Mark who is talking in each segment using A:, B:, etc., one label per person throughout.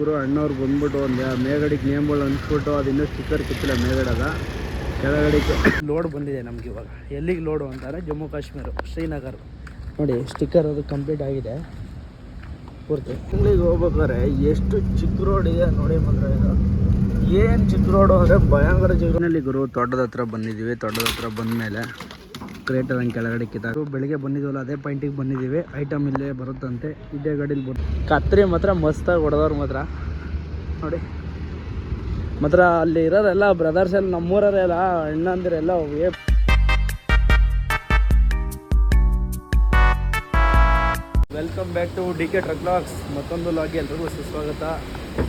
A: ಗುರು ಅಣ್ಣವ್ರು ಬಂದ್ಬಿಟ್ಟು ಒಂದು ಮೇಗಡಿಗೆ ನೇಮ್ಗಳು ಅನ್ಸ್ಬಿಟ್ಟು ಅದು ಇನ್ನೂ ಸ್ಟಿಕ್ಕರ್ ಕಿತ್ತಿಲ್ಲ ಮೇಗಡದ ಕೆಳಗಡೆಗೆ ಲೋಡ್ ಬಂದಿದೆ ನಮ್ಗೆ ಇವಾಗ. ಎಲ್ಲಿಗೆ ಲೋಡು ಅಂತಾರೆ ಜಮ್ಮು ಕಾಶ್ಮೀರ ಶ್ರೀನಗರ್. ನೋಡಿ ಸ್ಟಿಕ್ಕರ್ ಅದು ಕಂಪ್ಲೀಟ್ ಆಗಿದೆ. ಪೂರ್ತಿ. ತಿಂಗಳಿಗೆ ಹೋಗ್ಬೇಕಾದ್ರೆ ಎಷ್ಟು ಚಿಕ್ಕ ರೋಡ್ ಇದೆ ನೋಡಿ ಮಂದ್ರ ಇದು ಏನು ಚಿಕ್ಕ ರೋಡು ಅಂದರೆ ಭಯಂಕರ ಚಿಕ್ಕ ಗುರು ತೋಟದ ಹತ್ರ ಬಂದಿದ್ದೀವಿ ತೋಟದ ಹತ್ರ ಬಂದಮೇಲೆ ಕ್ರೇಟರ್ ಹಂಗೆ ಕೆಳಗಡೆ ಇಕ್ಕಿದ್ದಾರೆ ಬೆಳಿಗ್ಗೆ ಬಂದಿದ್ವಲ್ಲ ಅದೇ ಪಾಯಿಂಟಿಗೆ ಬಂದಿದ್ದೀವಿ. ಐಟಮ್ ಇಲ್ಲೇ ಬರುತ್ತಂತೆ. ಇದೇ ಗಾಡೀಲಿ ಬರ್ ಕತ್ರಿ ಮಾತ್ರ ಮಸ್ತಾಗಿ ಹೊಡೆದವ್ರು ಮಾತ್ರ. ನೋಡಿ. ಮಾತ್ರ ಅಲ್ಲಿ ಇರೋರೆಲ್ಲ ಬ್ರದರ್ಸ್ ಎಲ್ಲ ನಮ್ಮೂರರೆಲ್ಲ ಅಣ್ಣಂದಿರೆಲ್ಲ ಏ welcome back to D K truck logs ಮತ್ತೊಂದು ಲಾಗ್ ಎಲ್ರಿಗೂ ಸುಸ್ವಾಗತ.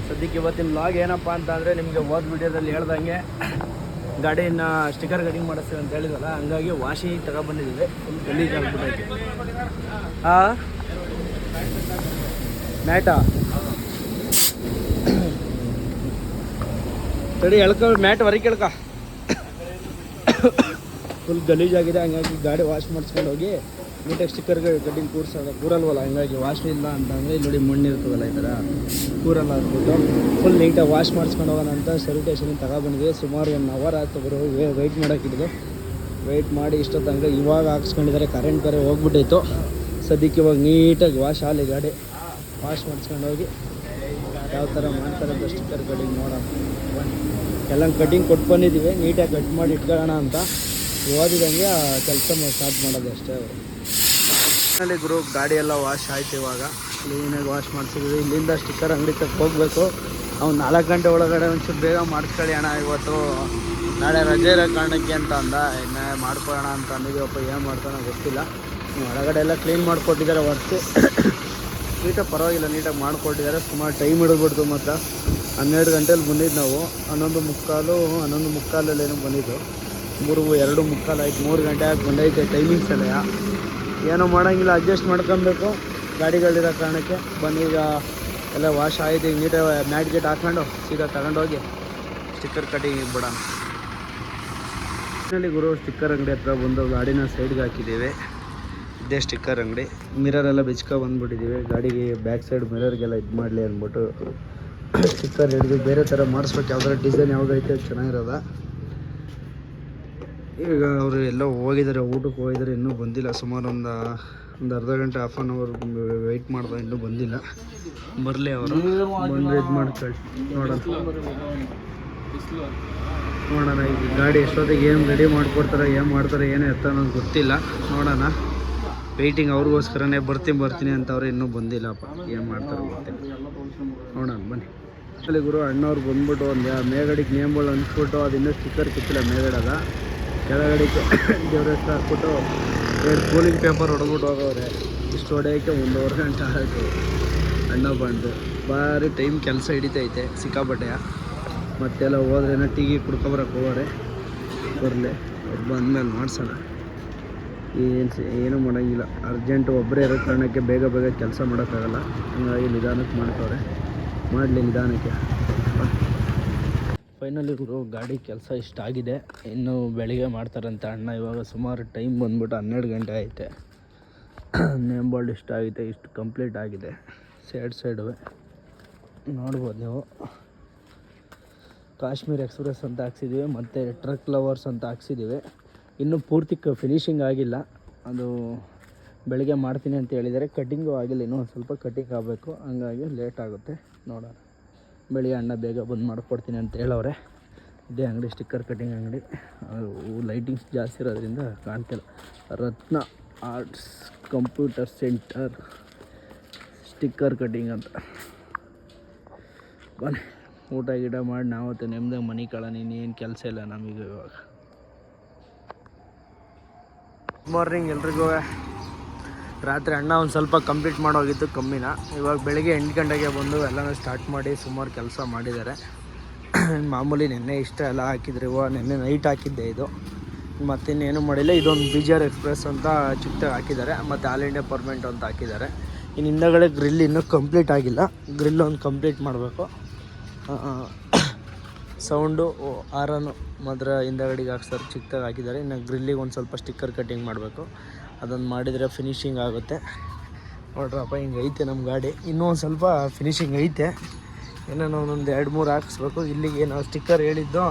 A: ಸದ್ಯಕ್ಕೆ ಇವತ್ತಿನ ಲಾಗ್ ಏನಪ್ಪ ಅಂತ ಅಂದರೆ ನಿಮಗೆ ಓದ್ ವಿಡಿಯೋದಲ್ಲಿ ಹೇಳ್ದಂಗೆ ಗಾಡಿನ ಸ್ಟಿಕರ್ ಕಟಿಂಗ್ ಮಾಡಿಸ್ತೀವಿ ಅಂತ ಹೇಳಿದಲ್ಲ ಹಂಗಾಗಿ ವಾಶಿ ತಗೊಬಂದಿದ್ದೀವಿ ಫುಲ್ ಗಲೀಜ್ ಆಗ್ಬಿಟ್ಟೈತೆ ಹಾಂ ಮ್ಯಾಟಾ? ಸರಿ ಎಳ್ಕ, ಮ್ಯಾಟ್ ಹೊರಗೆ ಕೇಳ್ಕ ಫುಲ್ ಗಲೀಜಾಗಿದೆ, ಹಂಗಾಗಿ ಗಾಡಿ ವಾಶ್ ಮಾಡಿಸ್ಕೊಂಡು ಹೋಗಿ. ನೀಟಾಗಿ ಸ್ಟಿಕ್ಕರ್ಗಳು ಕಟ್ಟಿಂಗ್ ಕೂರ್ಸೋದು, ಕೂರಲ್ವಲ್ಲ? ಹಂಗಾಗಿ ವಾಶ್ ಇಲ್ಲ ಅಂತಂದರೆ ಇಲ್ಲಿ ನೋಡಿ ಮಣ್ಣು ಇರ್ತದಲ್ಲ ಈ ಥರ ಕೂರಲ್ಲ ಅಂದ್ಬಿಟ್ಟು ಫುಲ್ ನೀಟಾಗಿ ವಾಶ್ ಮಾಡಿಸ್ಕೊಂಡು ಹೋಗೋಣ ಅಂತ ಸರ್ವಿಸ್ ತಗೊಬಂದಿದೆ ಸುಮಾರು ಒನ್ ಅವರ್ ಆಯ್ತು ಬರೋ ವೆಯ್ಟ್ ಮಾಡೋಕ್ಕಿದ್ದು ವೆಯ್ಟ್ ಮಾಡಿ ಇಷ್ಟೊತ್ತಂಗೆ ಇವಾಗ ಹಾಕ್ಸ್ಕೊಂಡಿದ್ದಾರೆ. ಕರೆಂಟ್ ಬೇರೆ ಹೋಗ್ಬಿಟ್ಟಿತ್ತು. ಸದ್ಯಕ್ಕೆ ಇವಾಗ ನೀಟಾಗಿ ವಾಶ್ ಆಗಲಿ ಗಾಡಿ ವಾಶ್ ಮಾಡಿಸ್ಕೊಂಡು ಹೋಗಿ ಯಾವ ಥರ ಮಾಡ್ತಾರೆ ಅಂತ ಸ್ಟಿಕ್ಕರ್ ಕಟಿಂಗ್ ನೋಡೋಣ. ಎಲ್ಲ ಕಟ್ಟಿಂಗ್ ಕೊಟ್ಟು ಬಂದಿದ್ದೀವಿ ನೀಟಾಗಿ ಕಟ್ ಮಾಡಿ ಇಟ್ಕೊಳ್ಳೋಣ ಅಂತ. ಓದಿದಂಗೆ ಕೆಲಸ ಸ್ಟಾರ್ಟ್ ಮಾಡೋದು ಅಷ್ಟೇ ಅಲ್ಲಿ ಗುರು, ಗಾಡಿ ಎಲ್ಲ ವಾಶ್ ಆಯ್ತು ಇವಾಗ. ಕ್ಲೀನಾಗಿ ವಾಶ್ ಮಾಡಿಸಿದ್ವಿ, ಇಲ್ಲಿಂದ ಸ್ಟಿಕ್ಕರ್ ಅಂಗಡಿ ತಕ್ಕ ಹೋಗ್ಬೇಕು. ಅವ್ನು ನಾಲ್ಕು ಗಂಟೆ ಒಳಗಡೆ ಒಂಚೂರು ಬೇಗ ಮಾಡಿಸ್ಕೊಳ್ಳಿ ಅಣ್ಣ ಇವತ್ತು. ನಾಳೆ ರಜೆ ಇರೋ ಕಾರಣಕ್ಕೆ ಅಂತ ಅಂದ. ಇನ್ನೇ ಮಾಡ್ಕೊಳ್ಳೋಣ ಅಂತ ಅಂದಿದ್ದೀವಪ್ಪ ಏನು ಮಾಡ್ತಾನೋ ಗೊತ್ತಿಲ್ಲ. ಒಳಗಡೆ ಎಲ್ಲ ಕ್ಲೀನ್ ಮಾಡಿಕೊಟ್ಟಿದ್ದಾರೆ ಹೊರ್ತು ನೀಟಾಗಿ ಪರವಾಗಿಲ್ಲ, ನೀಟಾಗಿ ಮಾಡಿಕೊಟ್ಟಿದ್ದಾರೆ. ಸುಮಾರು ಟೈಮ್ ಹಿಡಿದ್ಬಿಡ್ತು ಮತ್ತು ಹನ್ನೆರಡು ಗಂಟೆಯಲ್ಲಿ ಬಂದಿದ್ದು ನಾವು. ಹನ್ನೊಂದು ಮುಕ್ಕಾಲು, ಹನ್ನೊಂದು ಮುಕ್ಕಾಲಲ್ಲಿ ಏನೋ ಬಂದಿದ್ದು. ಮೂರು, ಎರಡು ಮುಕ್ಕಾಲು ಆಯ್ತು. ಮೂರು ಗಂಟೆ ಆಗಿ ಬಂದೈತೆ ಟೈಮಿಂಗ್ಸ್ ಎಲ್ಲ. ಏನೋ ಮಾಡೋಂಗಿಲ್ಲ ಅಡ್ಜಸ್ಟ್ ಮಾಡ್ಕೊಬೇಕು. ಗಾಡಿಗಳಿರೋ ಕಾರಣಕ್ಕೆ ಬಂದೀಗ ಎಲ್ಲ ವಾಶ್ ಆಯಿತು ಈಗ ಮ್ಯಾಟ್ ಗೇಟ್ ಹಾಕ್ಕೊಂಡು ಸೀದಾ ತಗೊಂಡೋಗಿ ಸ್ಟಿಕ್ಕರ್ ಕಟಿಂಗ್ ಬಿಡೋಣ ಗುರು ಸ್ಟಿಕ್ಕರ್ ಅಂಗಡಿ ಹತ್ರ ಬಂದು ಗಾಡಿನ ಸೈಡ್ಗೆ ಹಾಕಿದ್ದೀವಿ. ಇದೇ ಸ್ಟಿಕ್ಕರ್ ಅಂಗಡಿ. ಮಿರರ್ ಎಲ್ಲ ಬಿಚ್ಕೊ ಬಂದುಬಿಟ್ಟಿದ್ದೀವಿ. ಗಾಡಿಗೆ ಬ್ಯಾಕ್ ಸೈಡ್ ಮಿರರ್ಗೆಲ್ಲ ಇದು ಮಾಡಲಿ ಅಂದ್ಬಿಟ್ಟು ಸ್ಟಿಕ್ಕರ್ ಹಿಡಿದು ಬೇರೆ ಥರ ಮಾಡಿಸ್ಬೇಕು. ಯಾವ್ದಾರ ಡಿಸೈನ್ ಯಾವುದೈತೆ ಚೆನ್ನಾಗಿರೋದ? ಈಗ ಅವರು ಎಲ್ಲ ಹೋಗಿದ್ದಾರೆ, ಊಟಕ್ಕೆ ಹೋಗಿದ್ದಾರೆ, ಇನ್ನೂ ಬಂದಿಲ್ಲ. ಸುಮಾರು ಒಂದು ಒಂದು ಅರ್ಧ ಗಂಟೆ ಹಾಫ್ ಆನ್ ಅವರ್ ವೆಯ್ಟ್ ಮಾಡ್ದೆ, ಇನ್ನೂ ಬಂದಿಲ್ಲ. ಬರಲಿ ಅವರು. ಬಂದು ಇದು ಮಾಡ್ಕೊಳ್ಳಿ ನೋಡೋಣ. ನೋಡೋಣ, ಈಗ ಗಾಡಿ ಎಷ್ಟೊತ್ತಿಗೆ ಏನು ರೆಡಿ ಮಾಡಿಕೊಡ್ತಾರೆ, ಏನು ಮಾಡ್ತಾರೆ, ಏನು ಎತ್ತ ಅನ್ನೋದು ಗೊತ್ತಿಲ್ಲ. ನೋಡೋಣ. ವೆಯ್ಟಿಂಗ್ ಅವ್ರಿಗೋಸ್ಕರನೇ ಬರ್ತೀನಿ ಬರ್ತೀನಿ ಅಂತ ಅವ್ರು ಇನ್ನೂ ಬಂದಿಲ್ಲಪ್ಪ ಏನು ಮಾಡ್ತಾರೆ ಗೊತ್ತಿಲ್ಲ ನೋಡೋಣ, ಬನ್ನಿ. ಅಲ್ಲಿ ಗುರು, ಅಣ್ಣವ್ರು ಬಂದ್ಬಿಟ್ಟು ಒಂದು ಮೇಗಡಿಗೆ ನೇಮ್ಗಳು ಅನ್ಸ್ಬಿಟ್ಟು ಅದು ಇನ್ನೂ ಸ್ಟಿಕ್ಕರ್ ಕಿತ್ತಿಲ್ಲ ಮೇಗಡದ. ಕೆಳಗಡೆಗೆ ದೇವ್ರ ಹೆಸ್ರು ಹಾಕ್ಬಿಟ್ಟು ಎರಡು ಕೂಲಿಂಗ್ ಪೇಪರ್ ಹೊಡೆದ್ಬಿಟ್ಟು ಹೋಗವ್ರೆ ಇಷ್ಟು ಹೊಡೆಯೋಕ್ಕೆ ಒಂದೂವರೆ ಗಂಟೆ ಆಯಿತು. ಅಣ್ಣ ಬಂದು, ಭಾರಿ ಟೈಮ್ ಕೆಲಸ ಹಿಡಿತೈತೆ ಸಿಕ್ಕಾಪಟ್ಟೆಯ ಮತ್ತೆಲ್ಲ ಹೋದ್ರೇನೋ ಟೀಗಿ ಕುಡ್ಕೊಬರಕ್ಕೆ ಹೋಗೋರೆ. ಬರಲಿ, ಅವ್ರು ಬಂದಮೇಲೆ ಮಾಡ್ಸೋಣ. ಏನು ಏನೂ ಮಾಡೋಂಗಿಲ್ಲ. ಅರ್ಜೆಂಟ್ ಒಬ್ಬರೇ ಇರೋ ಕಾರಣಕ್ಕೆ ಬೇಗ ಬೇಗ ಕೆಲಸ ಮಾಡೋಕ್ಕಾಗಲ್ಲ. ಹಂಗಾಗಿ ನಿಧಾನಕ್ಕೆ ಮಾಡ್ತವ್ರೆ. ಮಾಡಲಿ ನಿಧಾನಕ್ಕೆ. ಫೈನಲಿ ಗುರು, ಗಾಡಿ ಕೆಲಸ ಇಷ್ಟ ಆಗಿದೆ ಇನ್ನು ಬೆಳಿಗ್ಗೆ ಮಾಡ್ತಾರಂತೆ ಅಣ್ಣ. ಇವಾಗ ಸುಮಾರು ಟೈಮ್ ಬಂದ್ಬಿಟ್ಟು ಹನ್ನೆರಡು ಗಂಟೆ ಐತೆ ನೇಮ್ ಬೋರ್ಡ್ ಇಷ್ಟ ಆಗಿದೆ, ಇಷ್ಟು ಕಂಪ್ಲೀಟ್ ಆಗಿದೆ. ಸೈಡ್ ಸೈಡುವೆ ನೋಡ್ಬೋದು ನೀವು. ಕಾಶ್ಮೀರ್ ಎಕ್ಸ್ಪ್ರೆಸ್ ಅಂತ ಹಾಕ್ಸಿದ್ದೀವಿ ಮತ್ತು ಟ್ರಕ್ ಲವರ್ಸ್ ಅಂತ ಹಾಕ್ಸಿದ್ದೀವಿ ಇನ್ನೂ ಪೂರ್ತಿ ಕ ಫಿನಿಷಿಂಗ್ ಆಗಿಲ್ಲ. ಅದು ಬೆಳಿಗ್ಗೆ ಮಾಡ್ತೀನಿ ಅಂತ ಹೇಳಿದರೆ ಕಟ್ಟಿಂಗು ಆಗಿಲ್ಲ ಇನ್ನೂ ಒಂದು ಸ್ವಲ್ಪ ಕಟ್ಟಿಂಗ್ ಆಗಬೇಕು. ಹಂಗಾಗಿ ಲೇಟ್ ಆಗುತ್ತೆ ನೋಡೋಣ. ಬೆಳಿಗ್ಗೆ ಅಣ್ಣ ಬೇಗ ಬಂದು ಮಾಡಿಕೊಡ್ತೀನಿ ಅಂತ ಹೇಳವ್ರೆ. ಇದೇ ಅಂಗಡಿ ಸ್ಟಿಕ್ಕರ್ ಕಟ್ಟಿಂಗ್ ಅಂಗಡಿ. ಲೈಟಿಂಗ್ಸ್ ಜಾಸ್ತಿ ಇರೋದ್ರಿಂದ ಕಾಣ್ತಿಲ್ಲ. Ratna arts computer centre sticker cutting ಅಂತ. ಬನ್ನಿ, ಊಟ ಗಿಡ ಮಾಡಿ ನಾವತ್ತು ನೆಮ್ಮದಾಗ ಮನೆ ಕಳೋಣ. ಇನ್ನೇನು ಕೆಲಸ ಇಲ್ಲ ನಮಗೆ ಇವಾಗ. ಮಾರ್ನಿಂಗ್ ಎಲ್ರಿಗೂ. ರಾತ್ರಿ ಅಣ್ಣ ಒಂದು ಸ್ವಲ್ಪ ಕಂಪ್ಲೀಟ್ ಮಾಡೋಗಿತ್ತು ಕಮ್ಮಿನ. ಇವಾಗ ಬೆಳಿಗ್ಗೆ ಎಂಟು ಗಂಟೆಗೆ ಬಂದು ಎಲ್ಲನೂ ಸ್ಟಾರ್ಟ್ ಮಾಡಿ ಸುಮಾರು ಕೆಲಸ ಮಾಡಿದ್ದಾರೆ. ಮಾಮೂಲಿ ನಿನ್ನೆ ಇಷ್ಟ ಎಲ್ಲ ಹಾಕಿದ್ರು ಇವಾಗ ನಿನ್ನೆ ನೈಟ್ ಹಾಕಿದ್ದೆ ಇದು. ಮತ್ತಿನ್ನೇನು ಮಾಡಿಲ್ಲ, ಇದೊಂದು ಬಿ ಎಕ್ಸ್ಪ್ರೆಸ್ ಅಂತ ಚಿಕ್ಕದಾಗಿ ಹಾಕಿದ್ದಾರೆ, ಮತ್ತು ಆಲ್ ಇಂಡಿಯಾ ಪರ್ಮೆಂಟ್ ಅಂತ ಹಾಕಿದ್ದಾರೆ. ಇನ್ನು ಹಿಂದಗಡೆ ಗ್ರಿಲ್ ಇನ್ನೂ ಕಂಪ್ಲೀಟ್ ಆಗಿಲ್ಲ. ಗ್ರಿಲ್ ಒಂದು ಕಂಪ್ಲೀಟ್ ಮಾಡಬೇಕು. ಸೌಂಡು ಆರನ್ನು ಮಾತ್ರ ಹಿಂದಗಡೆಗೆ ಹಾಕ್ಸ್ತಾರೆ ಚಿಕ್ಕದಾಗಿ ಹಾಕಿದ್ದಾರೆ. ಇನ್ನು ಗ್ರಿಲ್ಲಿಗೆ ಒಂದು ಸ್ವಲ್ಪ ಸ್ಟಿಕ್ಕರ್ ಕಟ್ಟಿಂಗ್ ಮಾಡಬೇಕು. ಅದನ್ನು ಮಾಡಿದರೆ ಫಿನಿಶಿಂಗ್ ಆಗುತ್ತೆ. ನೋಡ್ರಪ್ಪ, ಹಿಂಗೆ ಐತೆ ನಮ್ಮ ಗಾಡಿ. ಇನ್ನೂ ಒಂದು ಸ್ವಲ್ಪ ಫಿನಿಶಿಂಗ್ ಐತೆ. ಏನೇನೋ ಒಂದೊಂದು ಎರಡು ಮೂರು ಹಾಕಿಸ್ಬೇಕು. ಇಲ್ಲಿಗೆ ನಾವು ಸ್ಟಿಕ್ಕರ್ ಹೇಳಿದ್ದು,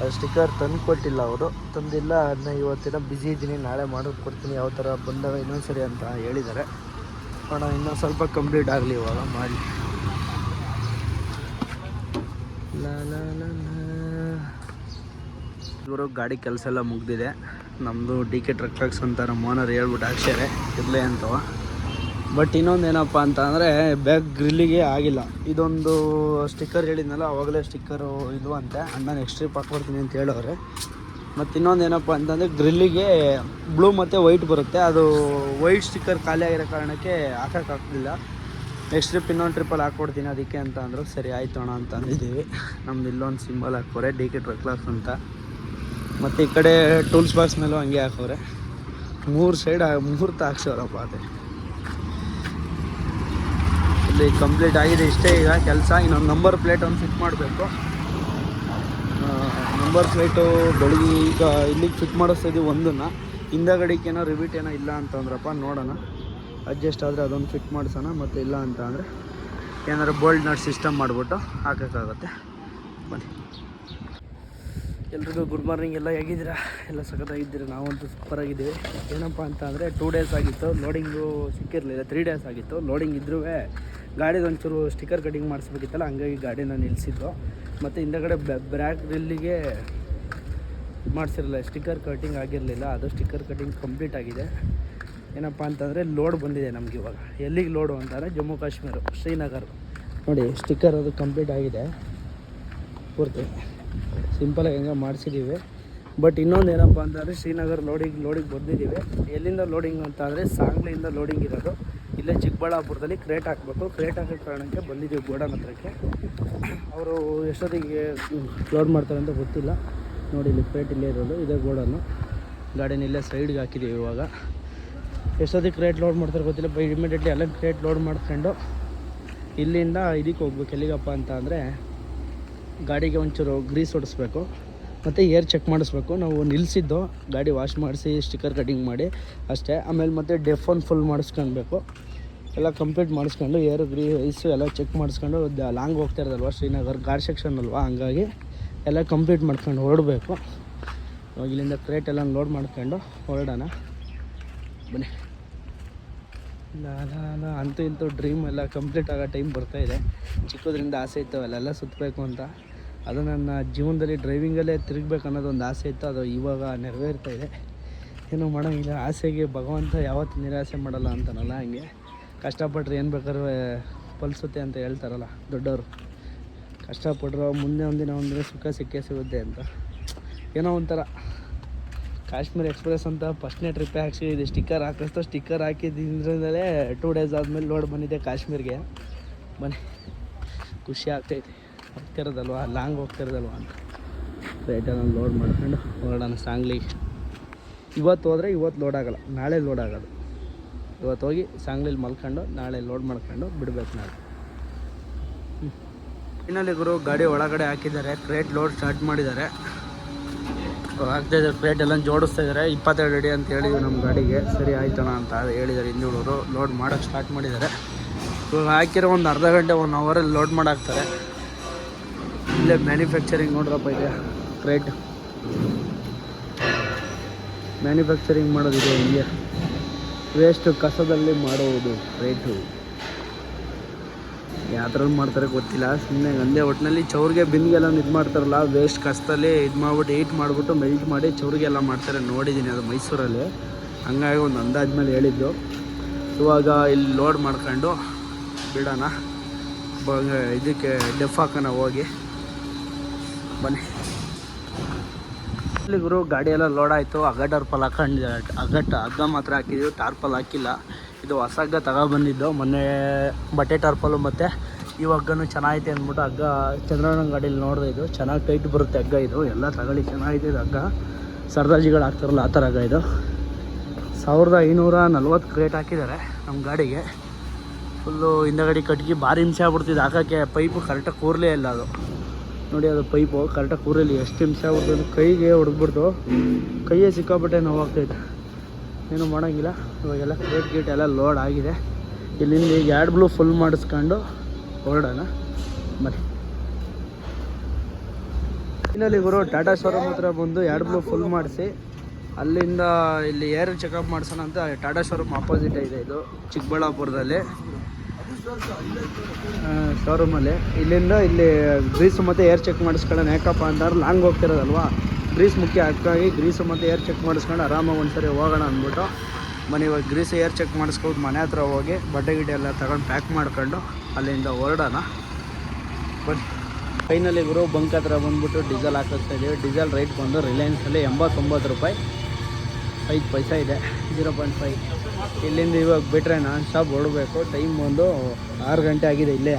A: ಆ ಸ್ಟಿಕ್ಕರ್ ತಂದು ಕೊಟ್ಟಿಲ್ಲ ಅವರು. ತಂದಿಲ್ಲ, ಅದನ್ನ ಇವತ್ತಿನ ಬ್ಯುಸಿ ಇದ್ದೀನಿ ನಾಳೆ ಮಾಡೋದು ಕೊಡ್ತೀನಿ, ಯಾವ ಥರ ಬಂದಾಗ ಇನ್ನೊಂದು ಸರಿ ಅಂತ ಹೇಳಿದ್ದಾರೆ. ನೋಡೋಣ, ಇನ್ನೊಂದು ಸ್ವಲ್ಪ ಕಂಪ್ಲೀಟ್ ಆಗಲಿ ಇವಾಗ, ಮಾಡಿ. ಇವರು ಗಾಡಿ ಕೆಲಸ ಎಲ್ಲ ಮುಗ್ದಿದೆ. ನಮ್ಮದು ಡಿ ಕೆ ಟ್ರಕ್ ಟ್ರಕ್ಸ್ ಅಂತ ನಮ್ಮ ಓನರ್ ಹೇಳ್ಬಿಟ್ಟು ಹಾಕ್ಸ್ಯಾರೆ ಇರಲಿ ಅಂತವ. ಬಟ್ ಇನ್ನೊಂದು ಏನಪ್ಪ ಅಂತ ಅಂದರೆ ಬ್ಯಾಗ್ ಗ್ರಿಲ್ಲಿಗೆ ಆಗಿಲ್ಲ. ಇದೊಂದು ಸ್ಟಿಕ್ಕರ್ ಹೇಳಿದ್ನಲ್ಲ, ಅವಾಗಲೇ ಸ್ಟಿಕ್ಕರು ಇದು ಅಂತೆ. ಅಣ್ಣ ನೆಕ್ಸ್ಟ್ ಟ್ರಿಪ್ ಹಾಕ್ಬರ್ತೀನಿ ಅಂತ ಹೇಳೋರೆ ಮತ್ತು ಇನ್ನೊಂದು ಏನಪ್ಪ ಅಂತಂದರೆ ಗ್ರಿಲ್ಲಿಗೆ ಬ್ಲೂ ಮತ್ತು ವೈಟ್ ಬರುತ್ತೆ. ಅದು ವೈಟ್ ಸ್ಟಿಕ್ಕರ್ ಖಾಲಿ ಆಗಿರೋ ಕಾರಣಕ್ಕೆ ಹಾಕೋಕ್ಕಾಗ್ತಿಲ್ಲ ನೆಕ್ಸ್ಟ್ ಟ್ರಿಪ್ ಇನ್ನೊಂದು ಟ್ರಿಪ್ಪಲ್ಲಿ ಹಾಕ್ಕೊಡ್ತೀನಿ ಅದಕ್ಕೆ ಅಂತ ಅಂದರು. ಸರಿ ಆಯ್ತು ಅಣ್ಣ ಅಂತ ಅಂದಿದ್ದೀವಿ. ನಮ್ದು ಇಲ್ಲೊಂದು ಸಿಂಬಲ್ ಹಾಕ್ಕೊರೆ, ಡಿ ಕೆ ಟ್ರಕ್ಲಾಸ್ ಅಂತ. ಮತ್ತು ಈ ಕಡೆ ಟೂಲ್ಸ್ ಬಾಕ್ಸ್ ಮೇಲೂ ಹಂಗೆ ಹಾಕೋರೆ ಮೂರು ಸೈಡ್ ಮುಹೂರ್ತ ಹಾಕ್ಸೋರಪ್ಪ ಅದೇ. ಇಲ್ಲಿ ಕಂಪ್ಲೀಟ್ ಆಗಿದೆ. ಇಷ್ಟೇ ಈಗ ಕೆಲಸ. ಇನ್ನೊಂದು ನಂಬರ್ ಪ್ಲೇಟ್ ಒಂದು ಫಿಟ್ ಮಾಡಬೇಕು. ನಂಬರ್ ಪ್ಲೇಟು ಬೆಳಿಗ್ಗೆ ಈಗ ಇಲ್ಲಿಗೆ ಫಿಟ್ ಮಾಡಿಸ್ತಿದ್ವಿ ಇದ್ದೀವಿ ಒಂದನ್ನು. ಹಿಂದಗಡೆ ಏನೋ ರಿಬಿಟ್ ಏನೋ ಇಲ್ಲ ಅಂತಂದ್ರಪ್ಪ ನೋಡೋಣ. ಅಡ್ಜಸ್ಟ್ ಆದರೆ ಅದೊಂದು ಫಿಟ್ ಮಾಡಿಸೋಣ. ಮತ್ತು ಇಲ್ಲ ಅಂತ ಅಂದರೆ ಏನಾದ್ರು ಬೋಲ್ಡ್ ನಟ್ ಸಿಸ್ಟಮ್ ಮಾಡಿಬಿಟ್ಟು ಹಾಕೋಕ್ಕಾಗತ್ತೆ. ಬನ್ನಿ. ಎಲ್ರಿಗೂ ಗುಡ್ ಮಾರ್ನಿಂಗ್, ಎಲ್ಲ ಹೇಗಿದ್ದೀರಾ? ಎಲ್ಲ ಸಖತ್ತಾಗಿದ್ದೀರಾ? ನಾವಂತೂ ಸೂಪರಾಗಿದ್ದೀವಿ ಏನಪ್ಪ ಅಂತ ಅಂದರೆ ಟೂ ಡೇಸ್ ಆಗಿತ್ತು ಲೋಡಿಂಗು ಸಿಕ್ಕಿರಲಿಲ್ಲ ತ್ರೀ ಡೇಸ್ ಆಗಿತ್ತು. ಲೋಡಿಂಗ್ ಇದ್ರೂ ಗಾಡಿದು ಒಂಚೂರು ಸ್ಟಿಕ್ಕರ್ ಕಟಿಂಗ್ ಮಾಡಿಸ್ಬೇಕಿತ್ತಲ್ಲ, ಹಂಗಾಗಿ ಗಾಡಿನ ನಿಲ್ಲಿಸಿದ್ದು ಮತ್ತು ಹಿಂದಗಡೆ ಬ್ರ್ಯಾಕ್ ರಿಲ್ಲಿಗೆ ಮಾಡಿಸಿರಲಿಲ್ಲ ಸ್ಟಿಕ್ಕರ್ ಕಟಿಂಗ್ ಆಗಿರಲಿಲ್ಲ, ಅದು ಸ್ಟಿಕ್ಕರ್ ಕಟಿಂಗ್ ಕಂಪ್ಲೀಟ್ ಆಗಿದೆ. ಏನಪ್ಪ ಅಂತಂದರೆ ಲೋಡ್ ಬಂದಿದೆ ನಮ್ಗೆ ಇವಾಗ. ಎಲ್ಲಿಗೆ ಲೋಡು ಅಂತಂದರೆ ಜಮ್ಮು ಕಾಶ್ಮೀರ, ಶ್ರೀನಗರ್. ನೋಡಿ ಸ್ಟಿಕ್ಕರ್ ಅದು ಕಂಪ್ಲೀಟ್ ಆಗಿದೆ. ಪೂರ್ತಿ. ಸಿಂಪಲಾಗಿ ಹೆಂಗೆ ಮಾಡಿಸಿದ್ದೀವಿ ಬಟ್ ಇನ್ನೊಂದು ಏನಪ್ಪ ಅಂತಂದರೆ ಶ್ರೀನಗರ್ ಲೋಡಿಂಗ್ ಲೋಡಿಂಗ್ ಬಂದಿದ್ದೀವಿ ಎಲ್ಲಿಂದ ಲೋಡಿಂಗ್ ಅಂತ ಅಂದರೆ ಸಾಂಗ್ಲಿಯಿಂದ ಲೋಡಿಂಗ್ ಇರೋದು. ಇಲ್ಲೇ ಚಿಕ್ಕಬಳ್ಳಾಪುರದಲ್ಲಿ ಕ್ರೇಟ್ ಹಾಕಬೇಕು. ಕ್ರೇಟ್ ಹಾಕೋ ಕಾರಣಕ್ಕೆ ಬಂದಿದ್ದೀವಿ ಗೋಡನ್ ಹತ್ರಕ್ಕೆ. ಅವರು ಎಷ್ಟೊತ್ತಿಗೆ ಲೋಡ್ ಮಾಡ್ತಾರೆ ಅಂತ ಗೊತ್ತಿಲ್ಲ. ನೋಡಿ ಇಲ್ಲಿ ಕ್ರೇಟ್ ಇಲ್ಲೇ ಇರೋದು. ಇದೇ ಗೋಡನ್ನು ಗಾಡಿನ ಇಲ್ಲೇ ಸೈಡ್ಗೆ ಹಾಕಿದ್ದೀವಿ ಇವಾಗ. ಎಷ್ಟೊತ್ತಿಗೆ ಕ್ರೇಟ್ ಲೋಡ್ ಮಾಡ್ತಾರೆ ಗೊತ್ತಿಲ್ಲ. ಬೈ ಇಮಿಡಿಯೇಟ್ಲಿ ಎಲ್ಲ ಕ್ರೇಟ್ ಲೋಡ್ ಮಾಡ್ಕೊಂಡು ಇಲ್ಲಿಂದ ಇದಕ್ಕೆ ಹೋಗ್ಬೇಕು. ಎಲ್ಲಿಗಪ್ಪ ಅಂತ ಅಂದರೆ ಗಾಡಿಗೆ ಒಂಚೂರು ಗ್ರೀಸ್ ಹೊಡಿಸ್ಬೇಕು. ಮತ್ತು ಏರ್ ಚೆಕ್ ಮಾಡಿಸ್ಬೇಕು. ನಾವು ನಿಲ್ಲಿಸಿದ್ದು ಗಾಡಿ ವಾಶ್ ಮಾಡಿಸಿ ಸ್ಟಿಕ್ಕರ್ ಕಟಿಂಗ್ ಮಾಡಿ ಅಷ್ಟೇ. ಆಮೇಲೆ ಮತ್ತೆ ಡೆಫೋನ್ ಫುಲ್ ಮಾಡಿಸ್ಕೊಳ್ಬೇಕು. ಎಲ್ಲ ಕಂಪ್ಲೀಟ್ ಮಾಡಿಸ್ಕೊಂಡು, ಏರ್ ಗ್ರೀಸು ಎಲ್ಲ ಚೆಕ್ ಮಾಡಿಸ್ಕೊಂಡು ಲಾಂಗ್ ಹೋಗ್ತಾ ಇರೋದಲ್ವ, ಶ್ರೀನಗರ್ ಗಾಡ್ ಸೆಕ್ಷನ್ ಅಲ್ವಾ, ಹಂಗಾಗಿ ಎಲ್ಲ ಕಂಪ್ಲೀಟ್ ಮಾಡ್ಕೊಂಡು ಹೊರಡಬೇಕು. ಇಲ್ಲಿಂದ ಕ್ರೇಟ್ ಎಲ್ಲ ಲೋಡ್ ಮಾಡ್ಕೊಂಡು ಹೊರಡೋಣ. ಬನ್ನಿ. ಇಲ್ಲ ಅಲ್ಲ ಅಂತೂ ಇಂತೂ ಡ್ರೀಮ್ ಎಲ್ಲ ಕಂಪ್ಲೀಟ್ ಆಗೋ ಟೈಮ್ ಬರ್ತಾಯಿದೆ ಚಿಕ್ಕದ್ರಿಂದ ಆಸೆ ಇತ್ತು ಅಲ್ಲೆಲ್ಲ ಸುತ್ತಬೇಕು ಅಂತ. ಅದು ನನ್ನ ಜೀವನದಲ್ಲಿ ಡ್ರೈವಿಂಗಲ್ಲೇ ತಿರುಗಬೇಕು ಅನ್ನೋದು ಒಂದು ಆಸೆ ಇತ್ತು. ಅದು ಇವಾಗ ನೆರವೇರ್ತಾ ಇದೆ. ಏನು ಮಾಡೋಂಗಿಲ್ಲ. ಆಸೆಗೆ ಭಗವಂತ ಯಾವತ್ತೂ ನಿರಾಸೆ ಮಾಡಲ್ಲ ಅಂತಾನಲ್ಲ ಹಂಗೆ. ಕಷ್ಟಪಟ್ಟರೆ ಏನು ಬೇಕಾದ್ರೂ ಫಲಿಸುತ್ತೆ ಅಂತ ಹೇಳ್ತಾರಲ್ಲ ದೊಡ್ಡವರು. ಕಷ್ಟಪಟ್ಟರು ಮುಂದೆ ಒಂದಿನ ಒಂದಿನ ಸುಖ ಸಿಕ್ಕೇ ಸಿಗುತ್ತೆ ಅಂತ. ಏನೋ ಒಂಥರ. ಕಾಶ್ಮೀರ್ ಎಕ್ಸ್ಪ್ರೆಸ್ ಅಂತ ಫಸ್ಟ್ನೇ ಟ್ರಿಪ್ಪೇ ಇದು ಸ್ಟಿಕ್ಕರ್ ಹಾಕಿಸ್ತು. ಸ್ಟಿಕ್ಕರ್ ಹಾಕಿದ್ದಿಂದಲೇ ಟೂ ಡೇಸ್ ಆದಮೇಲೆ ಲೋಡ್ ಬಂದಿದ್ದೆ ಕಾಶ್ಮೀರ್ಗೆ. ಬನ್ನಿ. ಖುಷಿ ಆಗ್ತೈತೆ. ಹೋಗ್ತಿರೋದಲ್ವ? ಲಾಂಗ್ ಹೋಗ್ತಿರೋದಲ್ವ ಅಂತ. ರೈಟನ್ನು ಲೋಡ್ ಮಾಡ್ಕೊಂಡು ಹೊರಡೋಣ ಸಾಂಗ್ಲಿಗೆ ಇವತ್ತು ಹೋದರೆ ಇವತ್ತು ಲೋಡ್ ಆಗಲ್ಲ. ನಾಳೆ ಲೋಡ್ ಆಗೋದು. ಇವತ್ತು ಹೋಗಿ ಸಾಂಗ್ಲಿಲಿ ಮಲ್ಕೊಂಡು ನಾಳೆ ಲೋಡ್ ಮಾಡ್ಕೊಂಡು ಬಿಡಬೇಕು ನಾಳೆ. ಫೈನಲಿ ಗುರು, ಗಾಡಿ ಒಳಗಡೆ ಹಾಕಿದ್ದಾರೆ. ಕ್ರೇಟ್ ಲೋಡ್ ಸ್ಟಾರ್ಟ್ ಮಾಡಿದ್ದಾರೆ. ಹಾಕ್ತಾಯಿದ್ದಾರೆ ಇದ್ದಾರೆ. ಪ್ಲೇಟ್ ಎಲ್ಲ ಜೋಡಿಸ್ತಾ ಇದ್ದಾರೆ. ಇಪ್ಪತ್ತೆರಡು ಅಡಿ ಅಂತ ಹೇಳಿದ್ವಿ ನಮ್ಮ ಗಾಡಿಗೆ. ಸರಿ ಆಯ್ತಣ ಅಂತ ಹೇಳಿದ್ದಾರೆ ಹಿಂದುಳವರು ಲೋಡ್ ಮಾಡೋಕ್ಕೆ ಸ್ಟಾರ್ಟ್ ಮಾಡಿದ್ದಾರೆ. ಇವಾಗ ಹಾಕಿರೋ ಒಂದು ಅರ್ಧ ಗಂಟೆ ಒನ್ ಅವರಲ್ಲಿ ಲೋಡ್ ಮಾಡಾಕ್ತಾರೆ. ಇಲ್ಲೇ ಮ್ಯಾನುಫ್ಯಾಕ್ಚರಿಂಗ್ ನೋಡ್ರಪ್ಪ ಇದೆ. ಕ್ರೇಟ್ ಮ್ಯಾನುಫ್ಯಾಕ್ಚರಿಂಗ್ ಮಾಡೋದಿದೆ ಹಿಂಗೆ. ವೇಸ್ಟ್ ಕಸದಲ್ಲಿ ಮಾಡುವುದು ರೇಟು ಯಾವ್ದ್ರಲ್ಲಿ ಮಾಡ್ತಾರೆ ಗೊತ್ತಿಲ್ಲ ಸುಮ್ಮನೆ ಒಂದೇ ಒಟ್ಟಿನಲ್ಲಿ ಚೌರಿಗೆ ಬಿಂದಿಗೆಲ್ಲ ಇದು ಮಾಡ್ತಾರಲ್ಲ ವೇಸ್ಟ್ ಕಸದಲ್ಲಿ ಇದು ಮಾಡ್ಬಿಟ್ಟು ಏಟ್ ಮಾಡಿಬಿಟ್ಟು ಮೆಲ್ಟ್ ಮಾಡಿ ಚೌರಿಗೆಲ್ಲ ಮಾಡ್ತಾರೆ. ನೋಡಿದ್ದೀನಿ ಅದು ಮೈಸೂರಲ್ಲಿ. ಹಂಗಾಗಿ ಒಂದು ಅಂದಾಜು ಮೇಲೆ ಹೇಳಿದ್ದು. ಇವಾಗ ಇಲ್ಲಿ ಲೋಡ್ ಮಾಡ್ಕೊಂಡು ಬಿಡೋಣ. ಇದಕ್ಕೆ ಡೆಫ್ ಹಾಕೋಣ ಹೋಗಿ. ಬನ್ನಿ. ಇಲ್ಲಿ ಗುರು ಗಾಡಿ ಎಲ್ಲ ಲೋಡ್ ಆಯಿತು. ಹಗ್ಗ ಅರ್ಪಲ್ ಹಾಕೊಂಡು ಹಗ್ಗ ಹಗ್ಗ ಮಾತ್ರ ಹಾಕಿದ್ದೀವಿ ಟಾರ್ಪಲ್ ಹಾಕಿಲ್ಲ. ಇದು ಹೊಸ ಹಗ್ಗ ತಗೊಬಂದಿದ್ದು. ಮೊನ್ನೆ ಬಟ್ಟೆ ಟಾರ್ಪಲು ಮತ್ತು ಈ ಹಗ್ಗನೂ ಚೆನ್ನಾಗೈತೆ ಅಂದ್ಬಿಟ್ಟು ಹಗ್ಗ ಚಂದ್ರನ ಗಾಡೀಲಿ ನೋಡಿದೆ ಇದು. ಚೆನ್ನಾಗಿ ಟೈಟ್ ಬರುತ್ತೆ ಹಗ್ಗ ಇದು. ಎಲ್ಲ ತಗೊಳ್ಳಿ. ಚೆನ್ನಾಗಿದೆ ಇದು ಹಗ್ಗ. ಸರ್ದಾರ್ಜಿಗಳು ಹಾಕ್ತಾರಲ್ಲ ಆ ಥರ ಹಗ್ಗ ಇದು. ಸಾವಿರದ ಐನೂರ ನಲ್ವತ್ತು ಕ್ರೇಟ್ ಹಾಕಿದ್ದಾರೆ ನಮ್ಮ ಗಾಡಿಗೆ. ಫುಲ್ಲು ಹಿಂದಗಡೆ ಕಟ್ಗೆ ಭಾರಿ ಹಿಂಸೆ ಆಗ್ಬಿಡ್ತಿದ್ದು ಹಾಕೋಕ್ಕೆ ಪೈಪು ಕರೆಕ್ಟಾಗಿ ಕೂರಲೇ ಇಲ್ಲ ಅದು. ನೋಡಿ ಅದು ಪೈಪು ಕರೆಕ್ಟಾಗಿ ಕೂರಲ್ಲಿ ಎಷ್ಟು ಹಿಂಸೆ ಆಗ್ಬಿಡ್ತು ಕೈಗೆ ಹೊಡೆದ್ಬಿಡ್ತು. ಕೈಯೇ ಸಿಕ್ಕಾಪಟ್ಟೆ ನೋವಾಗ್ತೈತೆ ಏನು ಮಾಡೋಂಗಿಲ್ಲ. ಇವಾಗೆಲ್ಲ ಗೇಟ್ ಗೇಟ್ ಎಲ್ಲ ಲೋಡ್ ಆಗಿದೆ. ಇಲ್ಲಿಂದ ಈಗ ಎರಡು ಬ್ಲೂ ಫುಲ್ ಮಾಡಿಸ್ಕೊಂಡು ಹೊರಡೋಣ. ಬನ್ನಿ. ಇನ್ನಲ್ಲಿ ಗುರು ಟಾಟಾ ಶೋರೂಮ್ ಹತ್ರ ಬಂದು ಎರಡು ಬ್ಲೂ ಫುಲ್ ಮಾಡಿಸಿ, ಅಲ್ಲಿಂದ ಇಲ್ಲಿ ಏರ್ ಚೆಕಪ್ ಮಾಡಿಸೋಣ ಅಂತ ಟಾಟಾ ಶೋರೂಮ್ ಆಪೋಸಿಟ್ ಇದೆ ಇದು, ಚಿಕ್ಕಬಳ್ಳಾಪುರದಲ್ಲಿ. ಶೋರೂಮಲ್ಲಿ ಇಲ್ಲಿಂದ ಇಲ್ಲಿ ಗ್ರೀಸ್ ಮತ್ತು ಏರ್ ಚೆಕ್ ಮಾಡಿಸ್ಕೊಳ್ಳೋಣ. ಯಾಕಪ್ಪ ಅಂತಾರೆ ಲಾಂಗ್ ಹೋಗ್ತಿರೋದಲ್ವಾ? ಗ್ರೀಸ್ ಮುಖ್ಯ ಹಾಗಾಗಿ ಗ್ರೀಸು ಮತ್ತು ಏರ್ ಚೆಕ್ ಮಾಡಿಸ್ಕೊಂಡು ಆರಾಮಾಗಿ ಒಂದ್ಸರಿ ಹೋಗೋಣ ಅಂದ್ಬಿಟ್ಟು ಮನೆ ಇವಾಗ ಗ್ರೀಸ್ ಏರ್ ಚೆಕ್ ಮಾಡಿಸ್ಕೊಂಡು ಮನೆ ಹತ್ರ ಹೋಗಿ ಬಟ್ಟೆ ಗಿಡ ಎಲ್ಲ ತಗೊಂಡು ಪ್ಯಾಕ್ ಮಾಡ್ಕೊಂಡು ಅಲ್ಲಿಂದ ಹೊರಡೋಣ. ಬಟ್ ಫೈನಲಿ ಗುರು ಬಂಕ್ ಹತ್ರ ಬಂದ್ಬಿಟ್ಟು ಡೀಸೆಲ್ ಹಾಕಿಸ್ತಾ ಇದ್ದೀವಿ. ಡೀಸೆಲ್ ರೇಟ್ ಬಂದು ರಿಲಯನ್ಸಲ್ಲಿ ಎಂಬತ್ತೊಂಬತ್ತು ರೂಪಾಯಿ. ಐದು ಪೈಸೆ ಇದೆ. ಜೀರೋ ಪಾಯಿಂಟ್ ಫೈವ್ ಇಲ್ಲಿಂದ ಇವಾಗ ಬಿಟ್ಟರೆ ನಾನ್ ಸ್ಟಾಪ್ ಹೊರಡಬೇಕು. ಟೈಮ್ ಒಂದು ಆರು ಗಂಟೆ ಆಗಿದೆ ಇಲ್ಲೇ.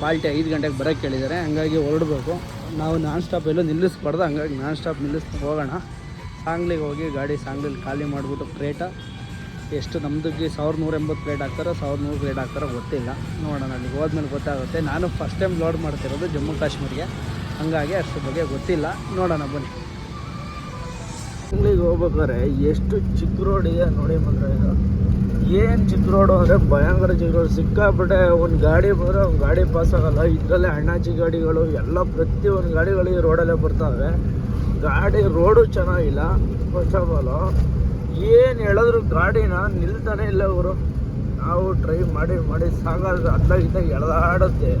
A: ಪಾಲ್ಟಿ ಐದು ಗಂಟೆಗೆ ಬರೋಕ್ಕೆ ಕೇಳಿದ್ದಾರೆ. ಹಂಗಾಗಿ ಹೊರಡಬೇಕು. ನಾವು ನಾನ್ ಸ್ಟಾಪ್ ಎಲ್ಲೂ ನಿಲ್ಲಿಸ್ಬಾರ್ದು. ಹಂಗಾಗಿ ನಾನ್ ಸ್ಟಾಪ್ ನಿಲ್ಲಿಸ್ಕೊಂಡು ಹೋಗೋಣ. ಸಾಂಗ್ಲಿಗೆ ಹೋಗಿ ಗಾಡಿ ಸಾಂಗ್ಲಿ ಖಾಲಿ ಮಾಡಿಬಿಟ್ಟು ಪ್ಲೇಟ ಎಷ್ಟು ನಮ್ಮದಕ್ಕೆ ಸಾವಿರದ ನೂರ ಎಂಬತ್ತು ಪ್ಲೇಟ್ ಹಾಕ್ತಾರೋ ಸಾವಿರದ ನೂರು ಪ್ಲೇಟ್ ಹಾಕ್ತಾರೋ ಗೊತ್ತಿಲ್ಲ. ನೋಡೋಣ, ಅಲ್ಲಿಗೆ ಹೋದ್ಮೇಲೆ ಗೊತ್ತಾಗುತ್ತೆ. ನಾನು ಫಸ್ಟ್ ಟೈಮ್ ಲೋಡ್ ಮಾಡ್ತಿರೋದು ಜಮ್ಮು ಕಾಶ್ಮೀರಿಗೆ. ಹಂಗಾಗಿ ಅಷ್ಟು ಬಗ್ಗೆ ಗೊತ್ತಿಲ್ಲ. ನೋಡೋಣ ಬನ್ನಿ. ಇಲ್ಲಿಗೆ ಹೋಗ್ಬೇಕಾದ್ರೆ ಎಷ್ಟು ಚಿಕ್ಕ ರೋಡ್ ಇದೆ ನೋಡಿ ಮಾತ್ರ ಇದು ಏನು ಚಿಕ್ಕ ರೋಡು ಅಂದರೆ ಭಯಂಕರ ಚಿಕ್ಕ ರೋಡ್ ಸಿಕ್ಕಾಪಟ್ಟೆ ಒಂದು ಗಾಡಿ ಬಂದರೆ ಒಂದು ಗಾಡಿ ಪಾಸ್ ಆಗಲ್ಲ. ಇದರಲ್ಲೇ ಅಣ್ಣಾಚಿ ಗಾಡಿಗಳು, ಎಲ್ಲ ಪ್ರತಿಯೊಂದು ಗಾಡಿಗಳು ಈ ರೋಡಲ್ಲೇ ಬರ್ತವೆ ಗಾಡಿ ರೋಡು ಚೆನ್ನಾಗಿಲ್ಲ. ಫಸ್ಟ್ ಆಫ್ ಆಲು ಏನು ಹೇಳಿದ್ರು ಗಾಡಿನ ನಿಲ್ತಾನೆ ಇಲ್ಲ ಅವರು ನಾವು ಟ್ರೈ ಮಾಡಿ ಮಾಡಿ ಸಾಕಾದ್ರೆ ಅಡ್ಲಾಗಿದ್ದಾಗ ಎಳೆದಾಡುತ್ತೆ.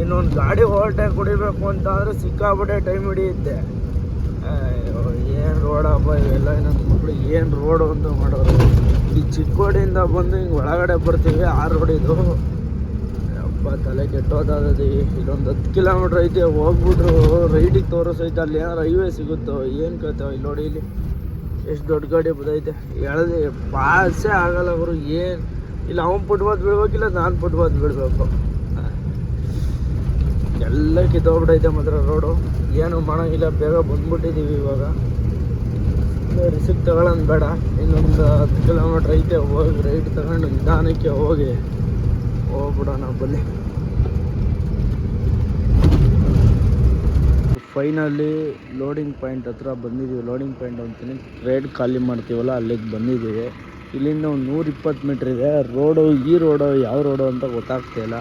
A: ಇನ್ನೊಂದು ಗಾಡಿ ಓವರ್ಟೇಕ್ ಕುಡಿಬೇಕು ಅಂತ ಅಂದರೆ ಸಿಕ್ಕಾಪಟ್ಟೆ ಟೈಮ್ ಹಿಡಿಯುತ್ತೆ. ಏನು ರೋಡಪ್ಪ ಇವೆಲ್ಲ ನನ್ನ ಮಕ್ಕಳು ಏನು ರೋಡು ಅಂತ ಮಾಡೋರು ಈ ಚಿಕ್ಕೋಡಿಯಿಂದ ಬಂದು ಹಿಂಗೆ ಒಳಗಡೆ ಬರ್ತೀವಿ ಆ ರೋಡ್ ಇದು. ಅಪ್ಪ ತಲೆ ಕೆಟ್ಟೋದಾದದಿ. ಇಲ್ಲೊಂದು ಹತ್ತು ಕಿಲೋಮೀಟ್ರ್ ಐತೆ, ಹೋಗ್ಬಿಟ್ರು. ರೈಟಿಗೆ ತೋರಿಸೈತೆ ಅಲ್ಲಿ ಏನಾರು ಹೈವೇ ಸಿಗುತ್ತೋ, ಏನು ಕೇಳ್ತಾವೆ ಇಲ್ಲಿ ನೋಡಿ ಇಲ್ಲಿ. ಎಷ್ಟು ದೊಡ್ಡ ಗಾಡಿ ಬದೈತೆ ಎಳ್ದು ಪಾಸೇ ಆಗಲ್ಲ ಅವರು ಏನು? ಇಲ್ಲ, ಅವನು ಪುಟ್ಬಾದ್ ಬಿಡ್ಬೇಕಿಲ್ಲ ನಾನು ಪುಟ್ಬಾದ್ ಬೀಳಬೇಕು. ಎಲ್ಲ ಕಿತ್ತೋಗ್ಬಿಟ್ಟೈತೆ ಮಾತ್ರ ರೋಡು. ಏನು ಮಾಡೋಂಗಿಲ್ಲ ಬೇಗ ಬಂದ್ಬಿಟ್ಟಿದ್ದೀವಿ ಇವಾಗ. ರಿಸಿಪ್ಟ್ ತಗೊಳ್ಳೋದು ಬೇಡ. ಇನ್ನೊಂದು ಹತ್ತು ಕಿಲೋಮೀಟ್ರ್ ಐತೆ, ಹೋಗಿ ರೈಟ್ ತಗೊಂಡು ನಿಧಾನಕ್ಕೆ ಹೋಗಿ ಹೋಗ್ಬಿಡೋಣ ಬನ್ನಿ. ಫೈನಲಿ ಲೋಡಿಂಗ್ ಪಾಯಿಂಟ್ ಹತ್ರ ಬಂದಿದ್ದೀವಿ ಲೋಡಿಂಗ್ ಪಾಯಿಂಟ್ ಅಂತೀನಿ. ರೇಡ್ ಖಾಲಿ ಮಾಡ್ತೀವಲ್ಲ, ಅಲ್ಲಿಗೆ ಬಂದಿದ್ದೀವಿ ಇಲ್ಲಿಂದ ಒಂದು ನೂರಿಪ್ಪತ್ತು ಮೀಟ್ರ್ ಇದೆ. ರೋಡು ಈ ರೋಡು ಯಾವ ರೋಡು ಅಂತ ಗೊತ್ತಾಗ್ತಾ ಇಲ್ಲ.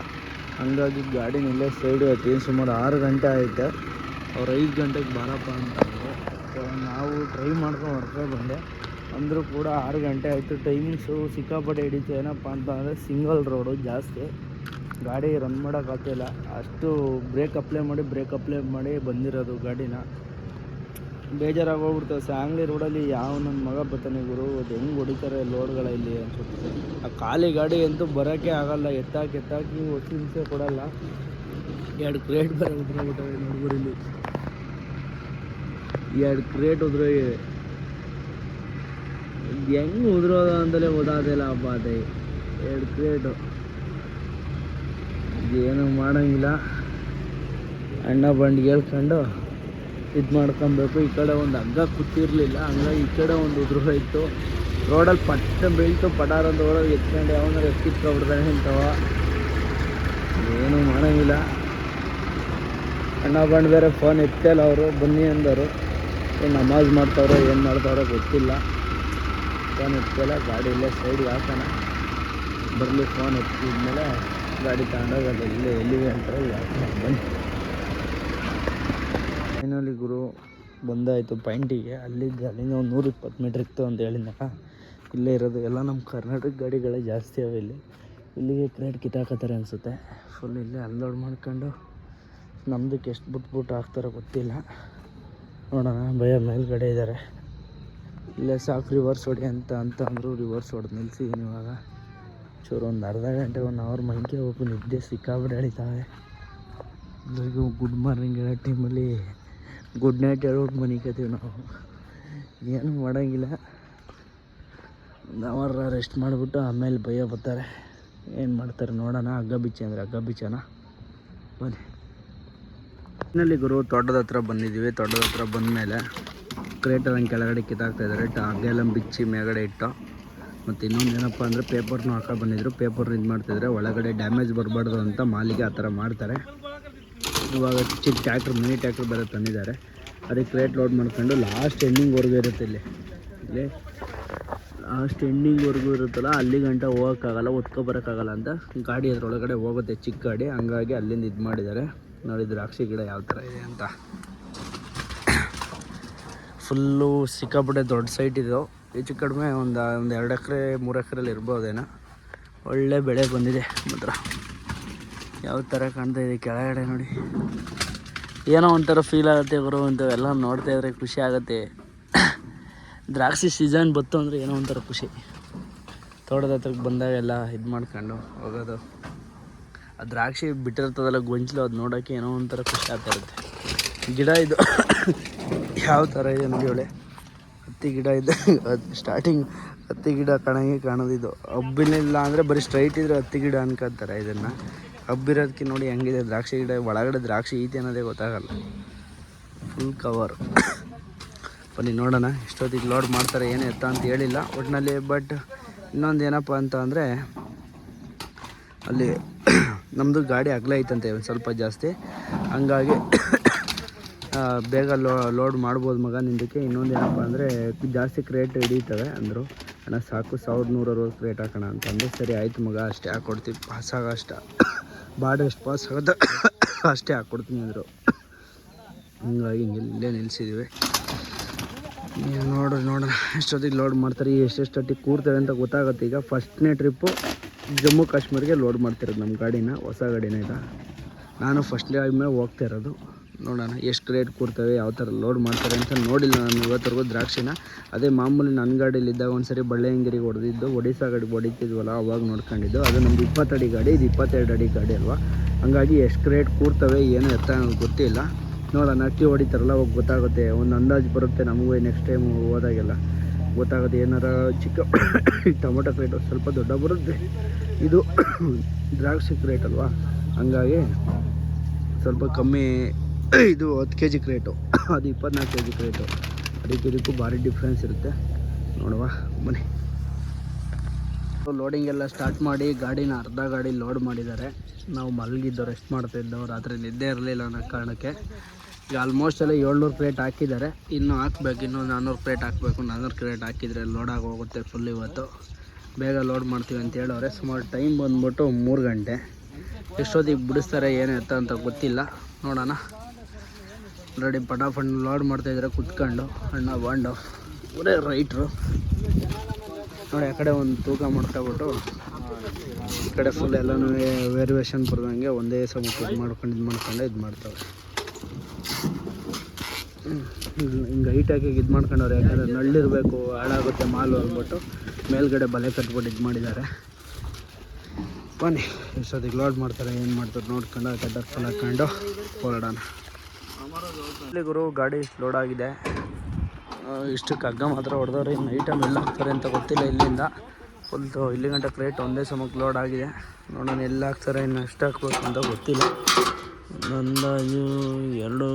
A: ಹಂಗಾಗಿ ಗಾಡಿ ನಿಲ್ಲೇ ಸೈಡ್ ಐತಿ ಸುಮಾರು ಆರು ಗಂಟೆ ಆಯಿತು. ಅವ್ರು ಐದು ಗಂಟೆಗೆ ಬಾರಪ್ಪ ಅಂತಂದರು ಸೊ, ನಾವು ಟ್ರೈ ಮಾಡ್ಕೊಂಡು ಹೊರಗೆ ಬಂದೆ. ಅಂದರೂ ಕೂಡ ಆರು ಗಂಟೆ ಆಯಿತು. ಟೈಮಿಂಗ್ಸು ಸಿಕ್ಕಾಪಟ್ಟೆ ಹಿಡಿತು. ಏನಪ್ಪ ಅಂತ ಅಂದರೆ ಸಿಂಗಲ್ ರೋಡು ಜಾಸ್ತಿ. ಗಾಡಿ ರನ್ ಮಾಡೋಕ್ಕಾಗ್ತಿಲ್ಲ ಅಷ್ಟು ಬ್ರೇಕ್ ಅಪ್ಲೈ ಮಾಡಿ ಬ್ರೇಕ್ ಅಪ್ಲೈ ಮಾಡಿ ಬಂದಿರೋದು ಗಾಡಿನ. ಬೇಜಾರಾಗಿ ಸಾಂಗ್ಲಿ ರೋಡಲ್ಲಿ ಯಾವ ನನ್ನ ಮಗ ಬರ್ತಾನೆ ಗುರು? ಅದು ಹೆಂಗೆ ಹೊಡಿತಾರೆ ಲೋಡ್ಗಳ ಇಲ್ಲಿ ಅನ್ಸುತ್ತೆ ಆ ಖಾಲಿ ಗಾಡಿ ಅಂತೂ ಬರೋಕ್ಕೆ ಆಗಲ್ಲ. ಎತ್ತಾಕಿ ಎತ್ತಾಕಿ ಒತ್ತಿ ಹಿಂಸೆ ಕೊಡಲ್ಲ. ಎರಡು ಕ್ರೇಟ್ ಬೇರೆ ಇಲ್ಲಿ. ಎರಡು ಕ್ರೇಟ್ ಉದ್ರೋ ಹೆಂಗೆ ಉದ್ರೋದ ಅಂದಲೇ ಓದಾದೆಲ್ಲ ಹಬ್ಬ ಅದೇ. ಎರಡು ಕ್ರೇಟು. ಏನು ಮಾಡೋಂಗಿಲ್ಲ. ಅಣ್ಣ ಬಂಡಿ ಹೇಳ್ಕೊಂಡು ಇದು ಮಾಡ್ಕೊಬೇಕು. ಈ ಕಡೆ ಒಂದು ಹಗ್ಗ ಕುತ್ತಿರಲಿಲ್ಲ ಹಂಗಾಗಿ ಈ ಕಡೆ ಒಂದು ಉದುರು ಇತ್ತು. ರೋಡಲ್ಲಿ ಪಟ್ಟ ಬೀಳ್ತು. ಪಟಾರಂದು ಒಳಗೆ ಎತ್ಕೊಂಡು. ಯಾವನಾರ ಎತ್ತಿಟ್ಕೊಬಿಡ್ತಾನೆ ಇಂಥವ ಏನೂ ಮಾಡೋಂಗಿಲ್ಲ. ಅಣ್ಣ ಬಂಡ ಬೇರೆ ಫೋನ್ ಎತ್ತಲ್ಲ ಅವರು. ಬನ್ನಿ ಅಂದರು. ನಮಾಜ್ ಮಾಡ್ತಾವ್ರೋ, ಏನು ಮಾಡ್ತಾವ್ರೋ ಗೊತ್ತಿಲ್ಲ. ಫೋನ್ ಎತ್ತಲ್ಲ. ಗಾಡಿ ಇಲ್ಲೇ ಸೈಡ್ಗೆ ಹಾಕೋಣ. ಬರಲಿ ಫೋನ್ ಎತ್ತಿದ್ಮೇಲೆ ಗಾಡಿ ತಗೊಂಡೋಗಿ ಅದು ಇಲ್ಲೇ ಎಲ್ಲಿದೆ ಅಂತ ಬನ್ನಿ. ಫೈನಲಿ ಗುರು ಬಂದಾಯಿತು ಪಾಯಿಂಟಿಗೆ. ಅಲ್ಲಿ ಅಲ್ಲಿಂದ ಒಂದು ನೂರ ಇಪ್ಪತ್ತು ಮೀಟ್ರ್ ಇತ್ತು ಅಂತ ಹೇಳಿದ್ನಲ್ಲ. ಇಲ್ಲೇ ಇರೋದು ಎಲ್ಲ ನಮ್ಮ ಕರ್ನಾಟಕ ಗಾಡಿಗಳೇ ಜಾಸ್ತಿ ಅವೆ ಇಲ್ಲಿ. ಇಲ್ಲಿಗೆ ಕ್ರೇಟ್ ಕಿತ್ತಾಕತ್ತಾರೆ ಅನಿಸುತ್ತೆ. ಫುಲ್ ಇಲ್ಲೇ ಅಲ್ಲೋಡ್ ಮಾಡ್ಕೊಂಡು ನಮ್ಮದಕ್ಕೆ ಎಷ್ಟು ಬಿಟ್ಬಿಟ್ಟು ಹಾಕ್ತಾರೋ ಗೊತ್ತಿಲ್ಲ. ನೋಡೋಣ, ಭಯ ಮೇಲ್ಗಡೆ ಇದ್ದಾರೆ ಇಲ್ಲೇ ಸಾಕು ರಿವರ್ಸ್ ಹೊಡಿ ಅಂತ ಅಂತ ಅಂದರು ರಿವರ್ಸ್ ಹೊಡೆದು ನಿಲ್ಸಿದ್ದೀನಿ ಇವಾಗ. ಚೂರು ಒಂದು ಅರ್ಧ ಗಂಟೆ ಒನ್ ಅವರ್ ಮೈಕೆ ಹೋಗು, ನಿದ್ದೆ ಸಿಕ್ಕಾಬಿಟ್ಟು ಎಳಿತಾವೆ ಎಲ್ಲರಿಗೂ ಗುಡ್ ಮಾರ್ನಿಂಗ್ ಹೇಳೋ ಟೈಮಲ್ಲಿ ಗುಡ್ ನೈಟ್ ಹೇಳ್ಬಿಟ್ಟು ಮನಿಕತ್ತೀವಿ ನಾವು. ಏನು ಮಾಡೋಂಗಿಲ್ಲ. ಅವರ್ ರೆಸ್ಟ್ ಮಾಡಿಬಿಟ್ಟು ಆಮೇಲೆ ಭಯ ಬರ್ತಾರೆ. ಏನು ಮಾಡ್ತಾರೆ ನೋಡೋಣ, ಹಗ್ಗ ಬಿಚ್ಚಿ ಅಂದರೆ ಹಗ್ಗ ಬಿಚ್ಚೋಣ. ಬನ್ನಿ. ಇನ್ನಲ್ಲಿ ಗುರು, ತೋಟದ ಹತ್ರ ಬಂದಿದ್ದೀವಿ ತೋಟದ ಹತ್ರ ಬಂದಮೇಲೆ ಕ್ರೇಟರಂಗೆ ಕೆಳಗಡೆ ಕಿತ್ತಾಕ್ತಾ ಇದ್ದಾರೆ. ಹಗ್ಗೆಲ್ಲ ಬಿಚ್ಚಿ ಮೇಗಡೆ ಇಟ್ಟು. ಮತ್ತು ಇನ್ನೊಂದು ಏನಪ್ಪ ಅಂದರೆ ಪೇಪರ್ನೂ ಹಾಕೋ ಬಂದಿದ್ರು. ಪೇಪರ್ ಇದು ಮಾಡ್ತಿದ್ರೆ ಒಳಗಡೆ ಡ್ಯಾಮೇಜ್ ಬರಬಾರ್ದು ಅಂತ ಮಾಲಿಗೆ ಆ ಥರ ಮಾಡ್ತಾರೆ. ಇವಾಗ ಚಿಕ್ಕ ಟ್ಯಾಕ್ಟ್ರ್ ಮಿನಿ ಟ್ಯಾಕ್ಟ್ರ್ ಬೇರೆ ತಂದಿದ್ದಾರೆ. ಅದಕ್ಕೆ ಕ್ರೇಟ್ ಲೋಡ್ ಮಾಡ್ಕೊಂಡು ಲಾಸ್ಟ್ ಎಂಡಿಂಗ್ವರೆಗೂ ಇರುತ್ತೆ ಇಲ್ಲಿ. ಇಲ್ಲಿ ಲಾಸ್ಟ್ ಎಂಡಿಂಗ್ವರೆಗೂ ಇರುತ್ತಲ್ಲ, ಅಲ್ಲಿ ಗಂಟ ಹೋಗೋಕ್ಕಾಗಲ್ಲ ಒತ್ಕೊಬರೋಕ್ಕಾಗಲ್ಲ ಅಂತ ಗಾಡಿ ಅದರೊಳಗಡೆ ಹೋಗುತ್ತೆ, ಚಿಕ್ಕ ಗಾಡಿ. ಹಂಗಾಗಿ ಅಲ್ಲಿಂದ ಇದು ಮಾಡಿದ್ದಾರೆ. ನೋಡಿ ದ್ರಾಕ್ಷಿ ಗಿಡ ಯಾವ ಥರ ಇದೆ ಅಂತ. ಫುಲ್ಲು ಸಿಕ್ಕಾಪಟ್ಟೆ ದೊಡ್ಡ ಸೈಟ್ ಇದು. ಹೆಚ್ಚು ಕಡಿಮೆ ಒಂದು ಒಂದು ಎರಡು ಎಕರೆ, ಮೂರು ಎಕರೆಲಿ ಇರ್ಬೋದೇನೋ. ಒಳ್ಳೆ ಬೆಳೆ ಬಂದಿದೆ ಮಾತ್ರ. ಯಾವ ಥರ ಕಾಣ್ತಾ ಇದೆ ಕೆಳಗಡೆ ನೋಡಿ. ಏನೋ ಒಂಥರ ಫೀಲ್ ಆಗುತ್ತೆ ಗುರು ಎಲ್ಲ ನೋಡ್ತಾ ಇದ್ರೆ ಖುಷಿ ಆಗುತ್ತೆ. ದ್ರಾಕ್ಷಿ ಸೀಸನ್ ಬತ್ತು ಅಂದರೆ ಏನೋ ಒಂಥರ ಖುಷಿ. ತೋಟದ ಹತ್ರಕ್ಕೆ ಬಂದಾಗೆಲ್ಲ ಇದು ಮಾಡ್ಕೊಂಡು ಹೋಗೋದು. ಆ ದ್ರಾಕ್ಷಿ ಬಿಟ್ಟಿರ್ತದಲ್ಲ ಗೊಂಚಲು ಅದು ನೋಡೋಕ್ಕೆ ಏನೋ ಒಂಥರ ಖುಷಿ ಆಗ್ತಾ ಇರುತ್ತೆ. ಗಿಡ ಇದು ಯಾವ ಥರ ಇದೆ ನೋಡಿ ಹತ್ತಿ ಗಿಡ ಇದೆ. ಸ್ಟಾರ್ಟಿಂಗ್ ಹತ್ತಿ ಗಿಡ ಕಾಣಂಗೆ ಇದು ಹಬ್ಬಿನಿಲ್ಲ ಅಂದರೆ ಬರೀ ಸ್ಟ್ರೈಟ್ ಇದ್ರೆ ಹತ್ತಿ ಗಿಡ ಅನ್ಕೋತಾರೆ ಇದನ್ನು. ಹಬ್ಬಿರೋದಕ್ಕೆ ನೋಡಿ ಹೆಂಗಿದೆ ದ್ರಾಕ್ಷಿ ಗಿಡ, ಒಳಗಡೆ ದ್ರಾಕ್ಷಿ ಐತೆ ಅನ್ನೋದೇ ಗೊತ್ತಾಗಲ್ಲ. ಫುಲ್ ಕವರ್ ಬನ್ನಿ ನೋಡೋಣ, ಎಷ್ಟೊತ್ತಿಗೆ ಲೋಡ್ ಮಾಡ್ತಾರೆ, ಏನು ಎತ್ತ ಅಂತ ಹೇಳಿಲ್ಲ ಒಟ್ಟಿನಲ್ಲಿ ಬಟ್ ಇನ್ನೊಂದು ಏನಪ್ಪ ಅಂತ ಅಂದರೆ, ಅಲ್ಲಿ ನಮ್ಮದು ಗಾಡಿ ಅಗಲ ಐತಂತೆ ಒಂದು ಸ್ವಲ್ಪ ಜಾಸ್ತಿ. ಹಂಗಾಗಿ ಬೇಗ ಲೋ ಲೋಡ್ ಮಾಡ್ಬೋದು ಮಗ ನಿಂದಕ್ಕೆ. ಇನ್ನೊಂದು ಏನಪ್ಪ ಅಂದರೆ, ಜಾಸ್ತಿ ಕ್ರೇಟ್ ಹಿಡಿತವೆ ಅಂದರು. ಅಣ್ಣ, ಸಾಕು ಸಾವಿರದ ನೂರ ಅರವತ್ತು ಕ್ರೇಟ್ ಹಾಕೋಣ ಅಂತಂದು. ಸರಿ, ಆಯಿತು ಮಗ, ಅಷ್ಟೇ ಹಾಕ್ಕೊಡ್ತೀವಿ ಅಷ್ಟ ಬಾಡ ಎಷ್ಟು ಪಾಸ್ ಆಗುತ್ತೆ ಅಷ್ಟೇ ಹಾಕ್ಕೊಡ್ತೀನಿ ಅಂದರು. ಹಂಗಾಗಿ ಹಿಂಗೆ ಇಲ್ಲೇ ನಿಲ್ಸಿದ್ದೀವಿ ನೀವು ನೋಡ್ರಿ ನೋಡೋಣ ಎಷ್ಟೊತ್ತಿಗೆ ಲೋಡ್ ಮಾಡ್ತಾರೆ ಎಷ್ಟೆಷ್ಟೊತ್ತಿಗೆ ಕೂರ್ತಾರೆ ಅಂತ ಗೊತ್ತಾಗುತ್ತೆ. ಈಗ ಫಸ್ಟ್ನೇ ಟ್ರಿಪ್ಪು ಜಮ್ಮು ಕಾಶ್ಮೀರಿಗೆ ಲೋಡ್ ಮಾಡ್ತಿರೋದು ನಮ್ಮ ಗಾಡಿನ, ಹೊಸ ಗಾಡಿನ ಇದು ನಾನು ಫಸ್ಟ್ ಟೈಮೇ ಹೋಗ್ತಾ ಇರೋದು. ನೋಡೋಣ ಎಷ್ಟು ರೇಟ್ ಕೊಡ್ತವೆ, ಯಾವ ಥರ ಲೋಡ್ ಮಾಡ್ತಾರೆ ಅಂತ ನೋಡಿಲ್ಲ ನಾನು ಇವತ್ತರೆಗೂ ದ್ರಾಕ್ಷಿನ. ಅದೇ ಮಾಮೂಲಿ ನನ್ನ ಗಾಡೀಲಿದ್ದಾಗ ಒಂದು ಸರಿ ಬಳ್ಳೆಯಂಗಿರಿಗೆ ಹೊಡೆದಿದ್ದು ಒಡಿಸಾ ಗಾಡಿಗೆ ಹೊಡಿತಿದ್ವಲ್ಲ, ಅವಾಗ ನೋಡ್ಕೊಂಡಿದ್ದು. ಅದು ನಮ್ದು ಇಪ್ಪತ್ತಡಿ ಗಾಡಿ, ಇದು ಇಪ್ಪತ್ತೆರಡು ಅಡಿ ಗಾಡಿ ಅಲ್ವಾ? ಹಂಗಾಗಿ ಎಷ್ಟು ರೇಟ್ ಕೂರ್ತವೆ ಏನು ಎತ್ತ ಗೊತ್ತಿಲ್ಲ. ನೋಡೋಣ, ಅಕ್ಕಿ ಹೊಡಿತಾರಲ್ಲ, ಅವಾಗ ಗೊತ್ತಾಗುತ್ತೆ. ಒಂದು ಅಂದಾಜು ಬರುತ್ತೆ ನಮಗೂ ನೆಕ್ಸ್ಟ್ ಟೈಮ್ ಹೋದಾಗೆಲ್ಲ. ಗೊತ್ತಾಗುತ್ತೆ, ಏನಾರ ಚಿಕ್ಕ ಟೊಮೊಟೊ ರೇಟು ಸ್ವಲ್ಪ ದೊಡ್ಡ ಬರುತ್ತೆ. ಇದು ದ್ರಾಕ್ಷಿ ಕ್ರೇಟ್ ಅಲ್ವಾ? ಹಂಗಾಗಿ ಸ್ವಲ್ಪ ಕಮ್ಮಿ ಇದು ಹತ್ತು ಕೆ ಜಿ ಕ್ರೇಟು ಅದು ಇಪ್ಪತ್ನಾಲ್ಕು ಕೆ ಜಿ ಕ್ರೇಟು ಅದಕ್ಕೆ ಇದಕ್ಕೂ ಭಾರಿ ಡಿಫ್ರೆನ್ಸ್ ಇರುತ್ತೆ. ನೋಡುವ, ಬನ್ನಿ. ಲೋಡಿಂಗ್ ಎಲ್ಲ ಸ್ಟಾರ್ಟ್ ಮಾಡಿ ಗಾಡಿನ ಅರ್ಧ ಗಾಡಿ ಲೋಡ್ ಮಾಡಿದ್ದಾರೆ. ನಾವು ಮಲಗಿದ್ದು ರೆಸ್ಟ್ ಮಾಡ್ತಾ ರಾತ್ರಿ ನಿದ್ದೆ ಇರಲಿಲ್ಲ ಅನ್ನೋ ಕಾರಣಕ್ಕೆ. ಈಗ ಆಲ್ಮೋಸ್ಟ್ ಎಲ್ಲ ಏಳ್ನೂರು ಪ್ಲೇಟ್ ಹಾಕಿದ್ದಾರೆ. ಇನ್ನೂ ಹಾಕ್ಬೇಕು, ಇನ್ನೂ ನಾನ್ನೂರು ಪ್ಲೇಟ್ ಹಾಕಬೇಕು. ನಾನ್ನೂರು ಪ್ಲೇಟ್ ಹಾಕಿದರೆ ಲೋಡ್ ಆಗಿ ಹೋಗುತ್ತೆ ಫುಲ್ ಇವತ್ತು. ಬೇಗ ಲೋಡ್ ಮಾಡ್ತೀವಿ ಅಂತ ಹೇಳೋರೆ. ಸುಮಾರು ಟೈಮ್ ಬಂದ್ಬಿಟ್ಟು ಮೂರು ಗಂಟೆ. ಎಷ್ಟೊತ್ತಿಗೆ ಬಿಡಿಸ್ತಾರೆ ಏನು ಅಂತ ಗೊತ್ತಿಲ್ಲ. ನೋಡೋಣ. ರೆಡಿ ಲಾಡ್ ಲೋಡ್ ಮಾಡ್ತಾಯಿದ್ರೆ ಕುತ್ಕೊಂಡು ಅಣ್ಣ ಬಾಂಡು ಅವರೇ ರೈಟ್ರು. ನೋಡಿ, ಆ ಕಡೆ ಒಂದು ತೂಕ ಮಾಡ್ಕೊಬಿಟ್ಟು ಈ ಕಡೆ ಫುಲ್ ಎಲ್ಲನೂ ವೇರಿಯೇಷನ್ ಬರ್ದಂಗೆ ಒಂದೇ ಸಮ ಇದು ಮಾಡ್ಕೊಂಡು ಇದು ಮಾಡ್ಕೊಂಡು ಇದು ಮಾಡ್ತಾವೆ ಹಿಂಗೆ ಹೈಟಾಗಿ ಇದು ಮಾಡ್ಕೊಂಡವ್ರೆ, ಯಾಕಂದರೆ ನಳ್ಳಿರಬೇಕು, ಹಾಳಾಗುತ್ತೆ ಮಾಲು ಅಂದ್ಬಿಟ್ಟು ಮೇಲ್ಗಡೆ ಬಲೆ ಕಟ್ಬಿಟ್ಟು ಇದು ಮಾಡಿದ್ದಾರೆ. ಬನ್ನಿ ಎಷ್ಟೊತ್ತಿಗೆ ಲೋಡ್ ಮಾಡ್ತಾರೆ, ಏನು ಮಾಡ್ತಾರೆ ನೋಡ್ಕೊಂಡು ಕಟ್ಟರ್ ಫುಲ್ ಹಾಕ್ಕೊಂಡು ಇಲ್ಲಿ ಗುರು, ಗಾಡಿ ಲೋಡ್ ಆಗಿದೆ. ಇಷ್ಟು ಹಗ್ಗ ಮಾತ್ರ ಹೊಡೆದವ್ರೆ. ಇನ್ನು ಐಟಮ್ ಎಲ್ಲ ಹಾಕ್ತಾರೆ ಅಂತ ಗೊತ್ತಿಲ್ಲ ಇಲ್ಲಿಂದ. ಫುಲ್ ಇಲ್ಲಿ ಗಂಟೆ ಕ್ರೇಟ್ ಒಂದೇ ಸಮಕ್ಕೆ ಲೋಡ್ ಆಗಿದೆ. ನೋಡೋಣ ಎಲ್ಲ ಹಾಕ್ತಾರೆ, ಇನ್ನು ಎಷ್ಟು ಹಾಕ್ಬೇಕು ಅಂತ ಗೊತ್ತಿಲ್ಲ. ಅಂದಾಜು ಎರಡು,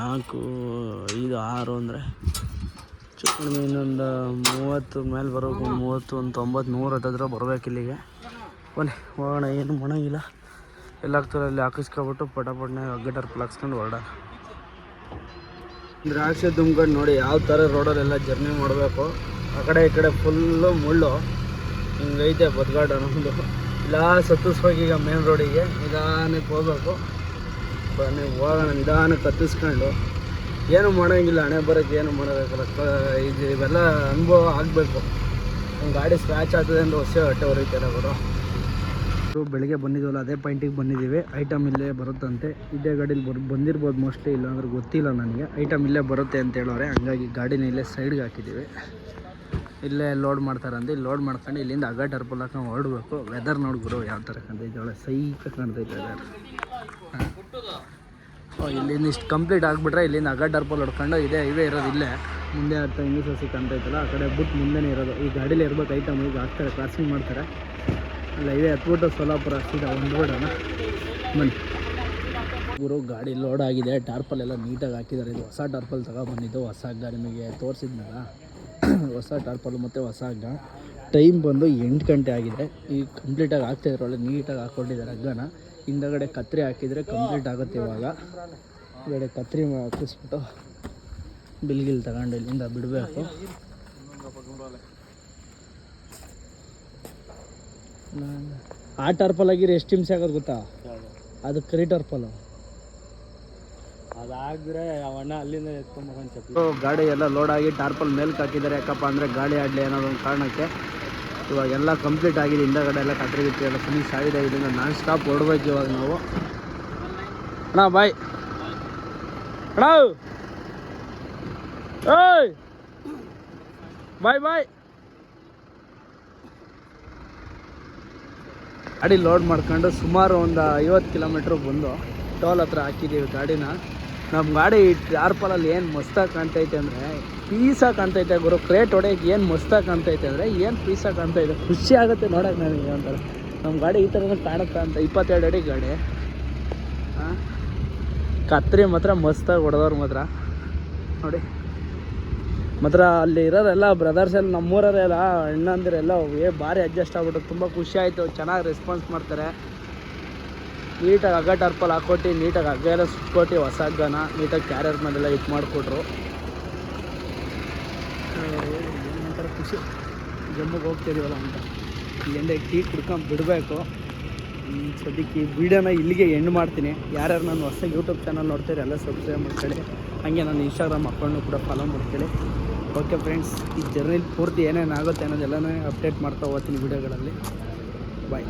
A: ನಾಲ್ಕು, ಐದು, ಆರು ಅಂದರೆ ಚಿಕ್ಕ ಇನ್ನೊಂದು ಮೂವತ್ತು, ಮೇಲೆ ಬರಬೇಕು ಮೂವತ್ತು, ಒಂದು ತೊಂಬತ್ತು, ನೂರು ಹತ್ತಿರ ಬರಬೇಕು ಇಲ್ಲಿಗೆ. ಬನ್ನಿ, ಹೋಗೋಣ. ಏನು ಮಾಡೋಂಗಿಲ್ಲ ಎಲ್ಲ ಹಾಕ್ತಾರೆ ಅಲ್ಲಿ ಹಾಕಿಸ್ಕೊಬಿಟ್ಟು ಪಟಾಪಟ್ನೆ ಹಗ್ಗ ಪ್ಲಾಕ್ಸ್ಕೊಂಡು ಹೊರಡೋಣ. ದ್ರಾಕ್ಷಿ ತುಂಬ್ಕೊಂಡು ನೋಡಿ ಯಾವ ಥರ ರೋಡಲ್ಲೆಲ್ಲ ಜರ್ನಿ ಮಾಡಬೇಕು. ಆ ಕಡೆ ಈ ಕಡೆ ಫುಲ್ಲು ಮುಳ್ಳು. ಹಿಂಗೈತೆ ಬದ್ಗಾಡ್ ಅನ್ನೋದು. ಇಲ್ಲ ಸತ್ತಿಸ್ಬೇಕು ಈಗ ಮೇನ್ ರೋಡಿಗೆ ನಿಧಾನಕ್ಕೆ ಹೋಗ್ಬೇಕು. ಬನ್ನಿ, ಹೋಗೋಣ, ನಿಧಾನಕ್ಕೆ ಕತ್ತಿಸ್ಕೊಂಡು. ಏನು ಮಾಡೋಂಗಿಲ್ಲ, ಹಣೆ ಬರೋಕ್ಕೆ ಏನು ಮಾಡಬೇಕಲ್ಲ. ಕ- ಇದು ಇವೆಲ್ಲ ಅನುಭವ ಆಗಬೇಕು. ಗಾಡಿ ಸ್ಕ್ರ್ಯಾಚ್ ಆಗ್ತದೆ ಅಂತ ಹೊಸ ಹೊಟ್ಟೆ ಹೊರೈತಾರೆ ಅವರು ಬೆಳಿಗ್ಗೆ ಬಂದಿದ್ವಲ್ಲ, ಅದೇ ಪಾಯಿಂಟಿಗೆ ಬಂದಿದ್ದೀವಿ. ಐಟಮ್ ಇಲ್ಲೇ ಬರುತ್ತಂತೆ. ಇದೇ ಗಾಡೀಲಿ ಬರ್, ಬಂದಿರ್ಬೋದು ಮೋಸ್ಟ್ಲಿ ಇಲ್ಲ ಅಂದ್ರೆ ಗೊತ್ತಿಲ್ಲ ನನಗೆ. ಐಟಮ್ ಇಲ್ಲೇ ಬರುತ್ತೆ ಅಂತ ಹೇಳೋರೆ. ಹಂಗಾಗಿ ಗಾಡಿನ ಇಲ್ಲೇ ಸೈಡ್ಗೆ ಹಾಕಿದ್ದೀವಿ. ಇಲ್ಲೇ ಲೋಡ್ ಮಾಡ್ತಾರಂತೆ. ಇಲ್ಲಿ ಲೋಡ್ ಮಾಡ್ಕೊಂಡು ಇಲ್ಲಿಂದ ಅಗ್ಗ ಟರ್ಪಲ್ ಹಾಕೊಂಡು ಹೊರಡ್ಬೇಕು. ವೆದರ್ ನೋಡ್ಬಿಡು ಯಾವ ಥರ ಕಾಣ್ತೈತೆ ಒಳ್ಳೆ ಸೈಕ ಕಾಣ್ತೈತೆ ವೆದರ್ ಇಲ್ಲಿಂದ ಇಷ್ಟು ಕಂಪ್ಲೀಟ್ ಆಗಿಬಿಟ್ರೆ ಇಲ್ಲಿಂದ ಅಗ್ಗ ಟರ್ಪಲ್ ಹೊಡ್ಕೊಂಡು ಇದೇ ಇವೇ ಇರೋದು ಇಲ್ಲೇ. ಮುಂದೆ ಹತ್ತ ಇಂಗ್ಲೀಷ್ ಹಸಿ ಕಾಣ್ತೈತಲ್ಲ ಆ ಕಡೆ ಬಿಟ್ಟು ಮುಂದೆನೇ ಇರೋದು. ಈ ಗಾಡೀಲಿ ಇರ್ಬೇಕು ಐಟಮ್ ಈಗ ಹಾಕ್ತಾರೆ ಕ್ರಾಸಿಂಗ್ ಮಾಡ್ತಾರೆ. ಅಲ್ಲ ಇದೆ ಹತ್ಬಿಟ್ಟು ಸೋಲಾಪುರ ಸೀದಾ ಒಂದು ಬಿಡೋಣ ಬನ್ನಿ. ಗುರು, ಗಾಡಿ ಲೋಡ್ ಆಗಿದೆ. ಟಾರ್ಪಲ್ ಎಲ್ಲ ನೀಟಾಗಿ ಹಾಕಿದ್ದಾರೆ. ಇದು ಹೊಸ ಟಾರ್ಪಲ್ ತಗೊಬಂದಿದ್ದು. ಹೊಸ ಹಗ್ಗ ನಿಮಗೆ ತೋರಿಸಿದ್ನಲ್ಲ. ಹೊಸ ಟಾರ್ಪಲ್ ಮತ್ತು ಹೊಸ ಹಗ್ಗ ಟೈಮ್ ಬಂದು ಎಂಟು ಗಂಟೆ ಆಗಿದೆ. ಈ ಕಂಪ್ಲೀಟಾಗಿ ಆಗ್ತಾಯಿದ್ರು ಒಳ್ಳೆ ನೀಟಾಗಿ ಹಾಕ್ಕೊಂಡಿದ್ದಾರೆ ಹಗ್ಗನ. ಹಿಂದಗಡೆ ಕತ್ರಿ ಹಾಕಿದರೆ ಕಂಪ್ಲೀಟ್ ಆಗುತ್ತೆ ಇವಾಗ. ಹಿಂದಗಡೆ ಕತ್ರಿ ಹಾಕಿಸ್ಬಿಟ್ಟು ಬಿಲ್ಗಿಲ್ ತಗೊಂಡು ಇಲ್ಲಿಂದ ಬಿಡಬೇಕು. ಆ ಟರ್ಪಲ್ ಆಗಿರೋ ಎಷ್ಟು ಹಿಂಸೆ ಆಗೋದು ಗೊತ್ತಾ? ಅದು ಕರಿ ಟರ್ಪಲ್
B: ಅದಾದ್ರೆ ಅವಣ್ಣ ಅಲ್ಲಿಂದ ಎತ್ಕೊಂಬಂದು ಚಪ್ಪಲಿ
A: ಗಾಡಿ ಎಲ್ಲ ಲೋಡ್ ಆಗಿ ಟಾರ್ಪಲ್ ಮೇಲ್ಕ್ ಹಾಕಿದ್ದಾರೆ. ಯಾಕಪ್ಪ ಅಂದರೆ ಗಾಳಿ ಆಡಲಿ ಅನ್ನೋದು ಒಂದು ಕಾರಣಕ್ಕೆ ಇವಾಗ ಎಲ್ಲ ಕಂಪ್ಲೀಟ್ ಆಗಿದೆ. ಹಿಂದಗಡೆ ಎಲ್ಲ ಕಟ್ರಿ ಗಿಟ್ರಿ ಎಲ್ಲ ಫಿನಿಶ್ ಆಗಿದೆ ಇದರಿಂದ ನಾನ್ ಸ್ಟಾಪ್ ಹೊಡ್ಬೇಕು ಇವಾಗ ನಾವು. ಅಣ್ಣ ಬಾಯ್ ಅಣ್ಣ. ಏಯ್! ಬಾಯ್ ಬಾಯ್ ಗಾಡಿ ಲೋಡ್ ಮಾಡ್ಕೊಂಡು ಸುಮಾರು ಒಂದು ಐವತ್ತು ಕಿಲೋಮೀಟ್ರ್ ಬಂದು ಟೋಲ್ ಹತ್ರ ಹಾಕಿದ್ದೀವಿ ಗಾಡಿನ. ನಮ್ಮ ಗಾಡಿ ಟಾರ್ಪಲಲ್ಲಿ ಏನು ಮಸ್ತಾಗಿ ಕಾಣ್ತೈತೆ ಅಂದರೆ ಪೀಸಾಗಿ ಕಾಣ್ತೈತೆ ಗುರು. ಕ್ರೇಟ್ ಹೊಡೆಯಕ್ಕೆ ಏನು ಮಸ್ತಾಗಿ ಕಾಣ್ತೈತೆ ಅಂದರೆ, ಏನು ಪೀಸಾಗಿ ಕಾಣ್ತಾಯಿದೆ ಖುಷಿ ಆಗುತ್ತೆ ನೋಡೋಕೆ ನನಗೆ ಒಂಥರ. ನಮ್ಮ ಗಾಡಿ ಈ ಥರನೇ ಕಾಣುತ್ತಾ ಅಂತ, ಇಪ್ಪತ್ತೆರಡು ಅಡಿ ಗಾಡಿ. ಕತ್ರಿ ಮಾತ್ರ ಮಸ್ತಾಗಿ ಹೊಡೆದವ್ರು ಮಾತ್ರ. ನೋಡಿ. ಮಾತ್ರ ಅಲ್ಲಿ ಇರೋರೆಲ್ಲ ಬ್ರದರ್ಸ್ ಎಲ್ಲ ನಮ್ಮೂರರೆಲ್ಲ ಅಣ್ಣಂದಿರೆಲ್ಲ ಏ ಭಾರಿ ಅಡ್ಜಸ್ಟ್ ಆಗ್ಬಿಟ್ಟು ತುಂಬ ಖುಷಿ ಆಯಿತು. ಚೆನ್ನಾಗಿ ರೆಸ್ಪಾನ್ಸ್ ಮಾಡ್ತಾರೆ. ನೀಟಾಗಿ ಹಗ್ಗ ಟರ್ಪಲ್ ಹಾಕ್ಕೊಟ್ಟು ನೀಟಾಗಿ ಹಗ್ಗ ಎಲ್ಲ ಸುಟ್ಕೊಟ್ಟು ಹೊಸ ಹಗ್ಗನ ನೀಟಾಗಿ ಕ್ಯಾರಿಯರ್ ಮೇಲೆಲ್ಲ ಇದು ಮಾಡಿಕೊಟ್ರು. ಏನಂತಾರೆ ಖುಷಿ. ಜಮ್ಮಿಗೆ ಹೋಗ್ತಿದೀವಲ್ಲ ಅಂತ. ಇಲ್ಲಿಂದ ಟೀ ಕುಡ್ಕೊಂಡು ಬಿಡಬೇಕು. ಸದ್ಯಕ್ಕೆ ಈ ವಿಡಿಯೋನ ಇಲ್ಲಿಗೆ ಎಂಡ್ ಮಾಡ್ತೀನಿ. ಯಾರ್ಯಾರು ನಾನು ಹೊಸ ಯೂಟ್ಯೂಬ್ ಚಾನಲ್ ನೋಡ್ತೀರಿ ಎಲ್ಲ ಸಬ್ಸ್ಕ್ರೈಬ್ ಮಾಡ್ಕೊಳ್ಳಿ. ಹಾಗೆ ನಾನು ಇನ್ಸ್ಟಾಗ್ರಾಮ್ ಅಕೌಂಟ್ನು ಕೂಡ ಫಾಲೋ ಮಾಡ್ಕೊಳ್ಳಿ. ಓಕೆ ಫ್ರೆಂಡ್ಸ್ ಈ ಜರ್ನಿಲಿ ಪೂರ್ತಿ ಏನೇನು ಆಗುತ್ತೆ ಅನ್ನೋದೆಲ್ಲನೇ ಅಪ್ಡೇಟ್ ಮಾಡ್ತಾ ಹೋಗ್ತೀನಿ ವೀಡಿಯೋಗಳಲ್ಲಿ ಬಾಯ್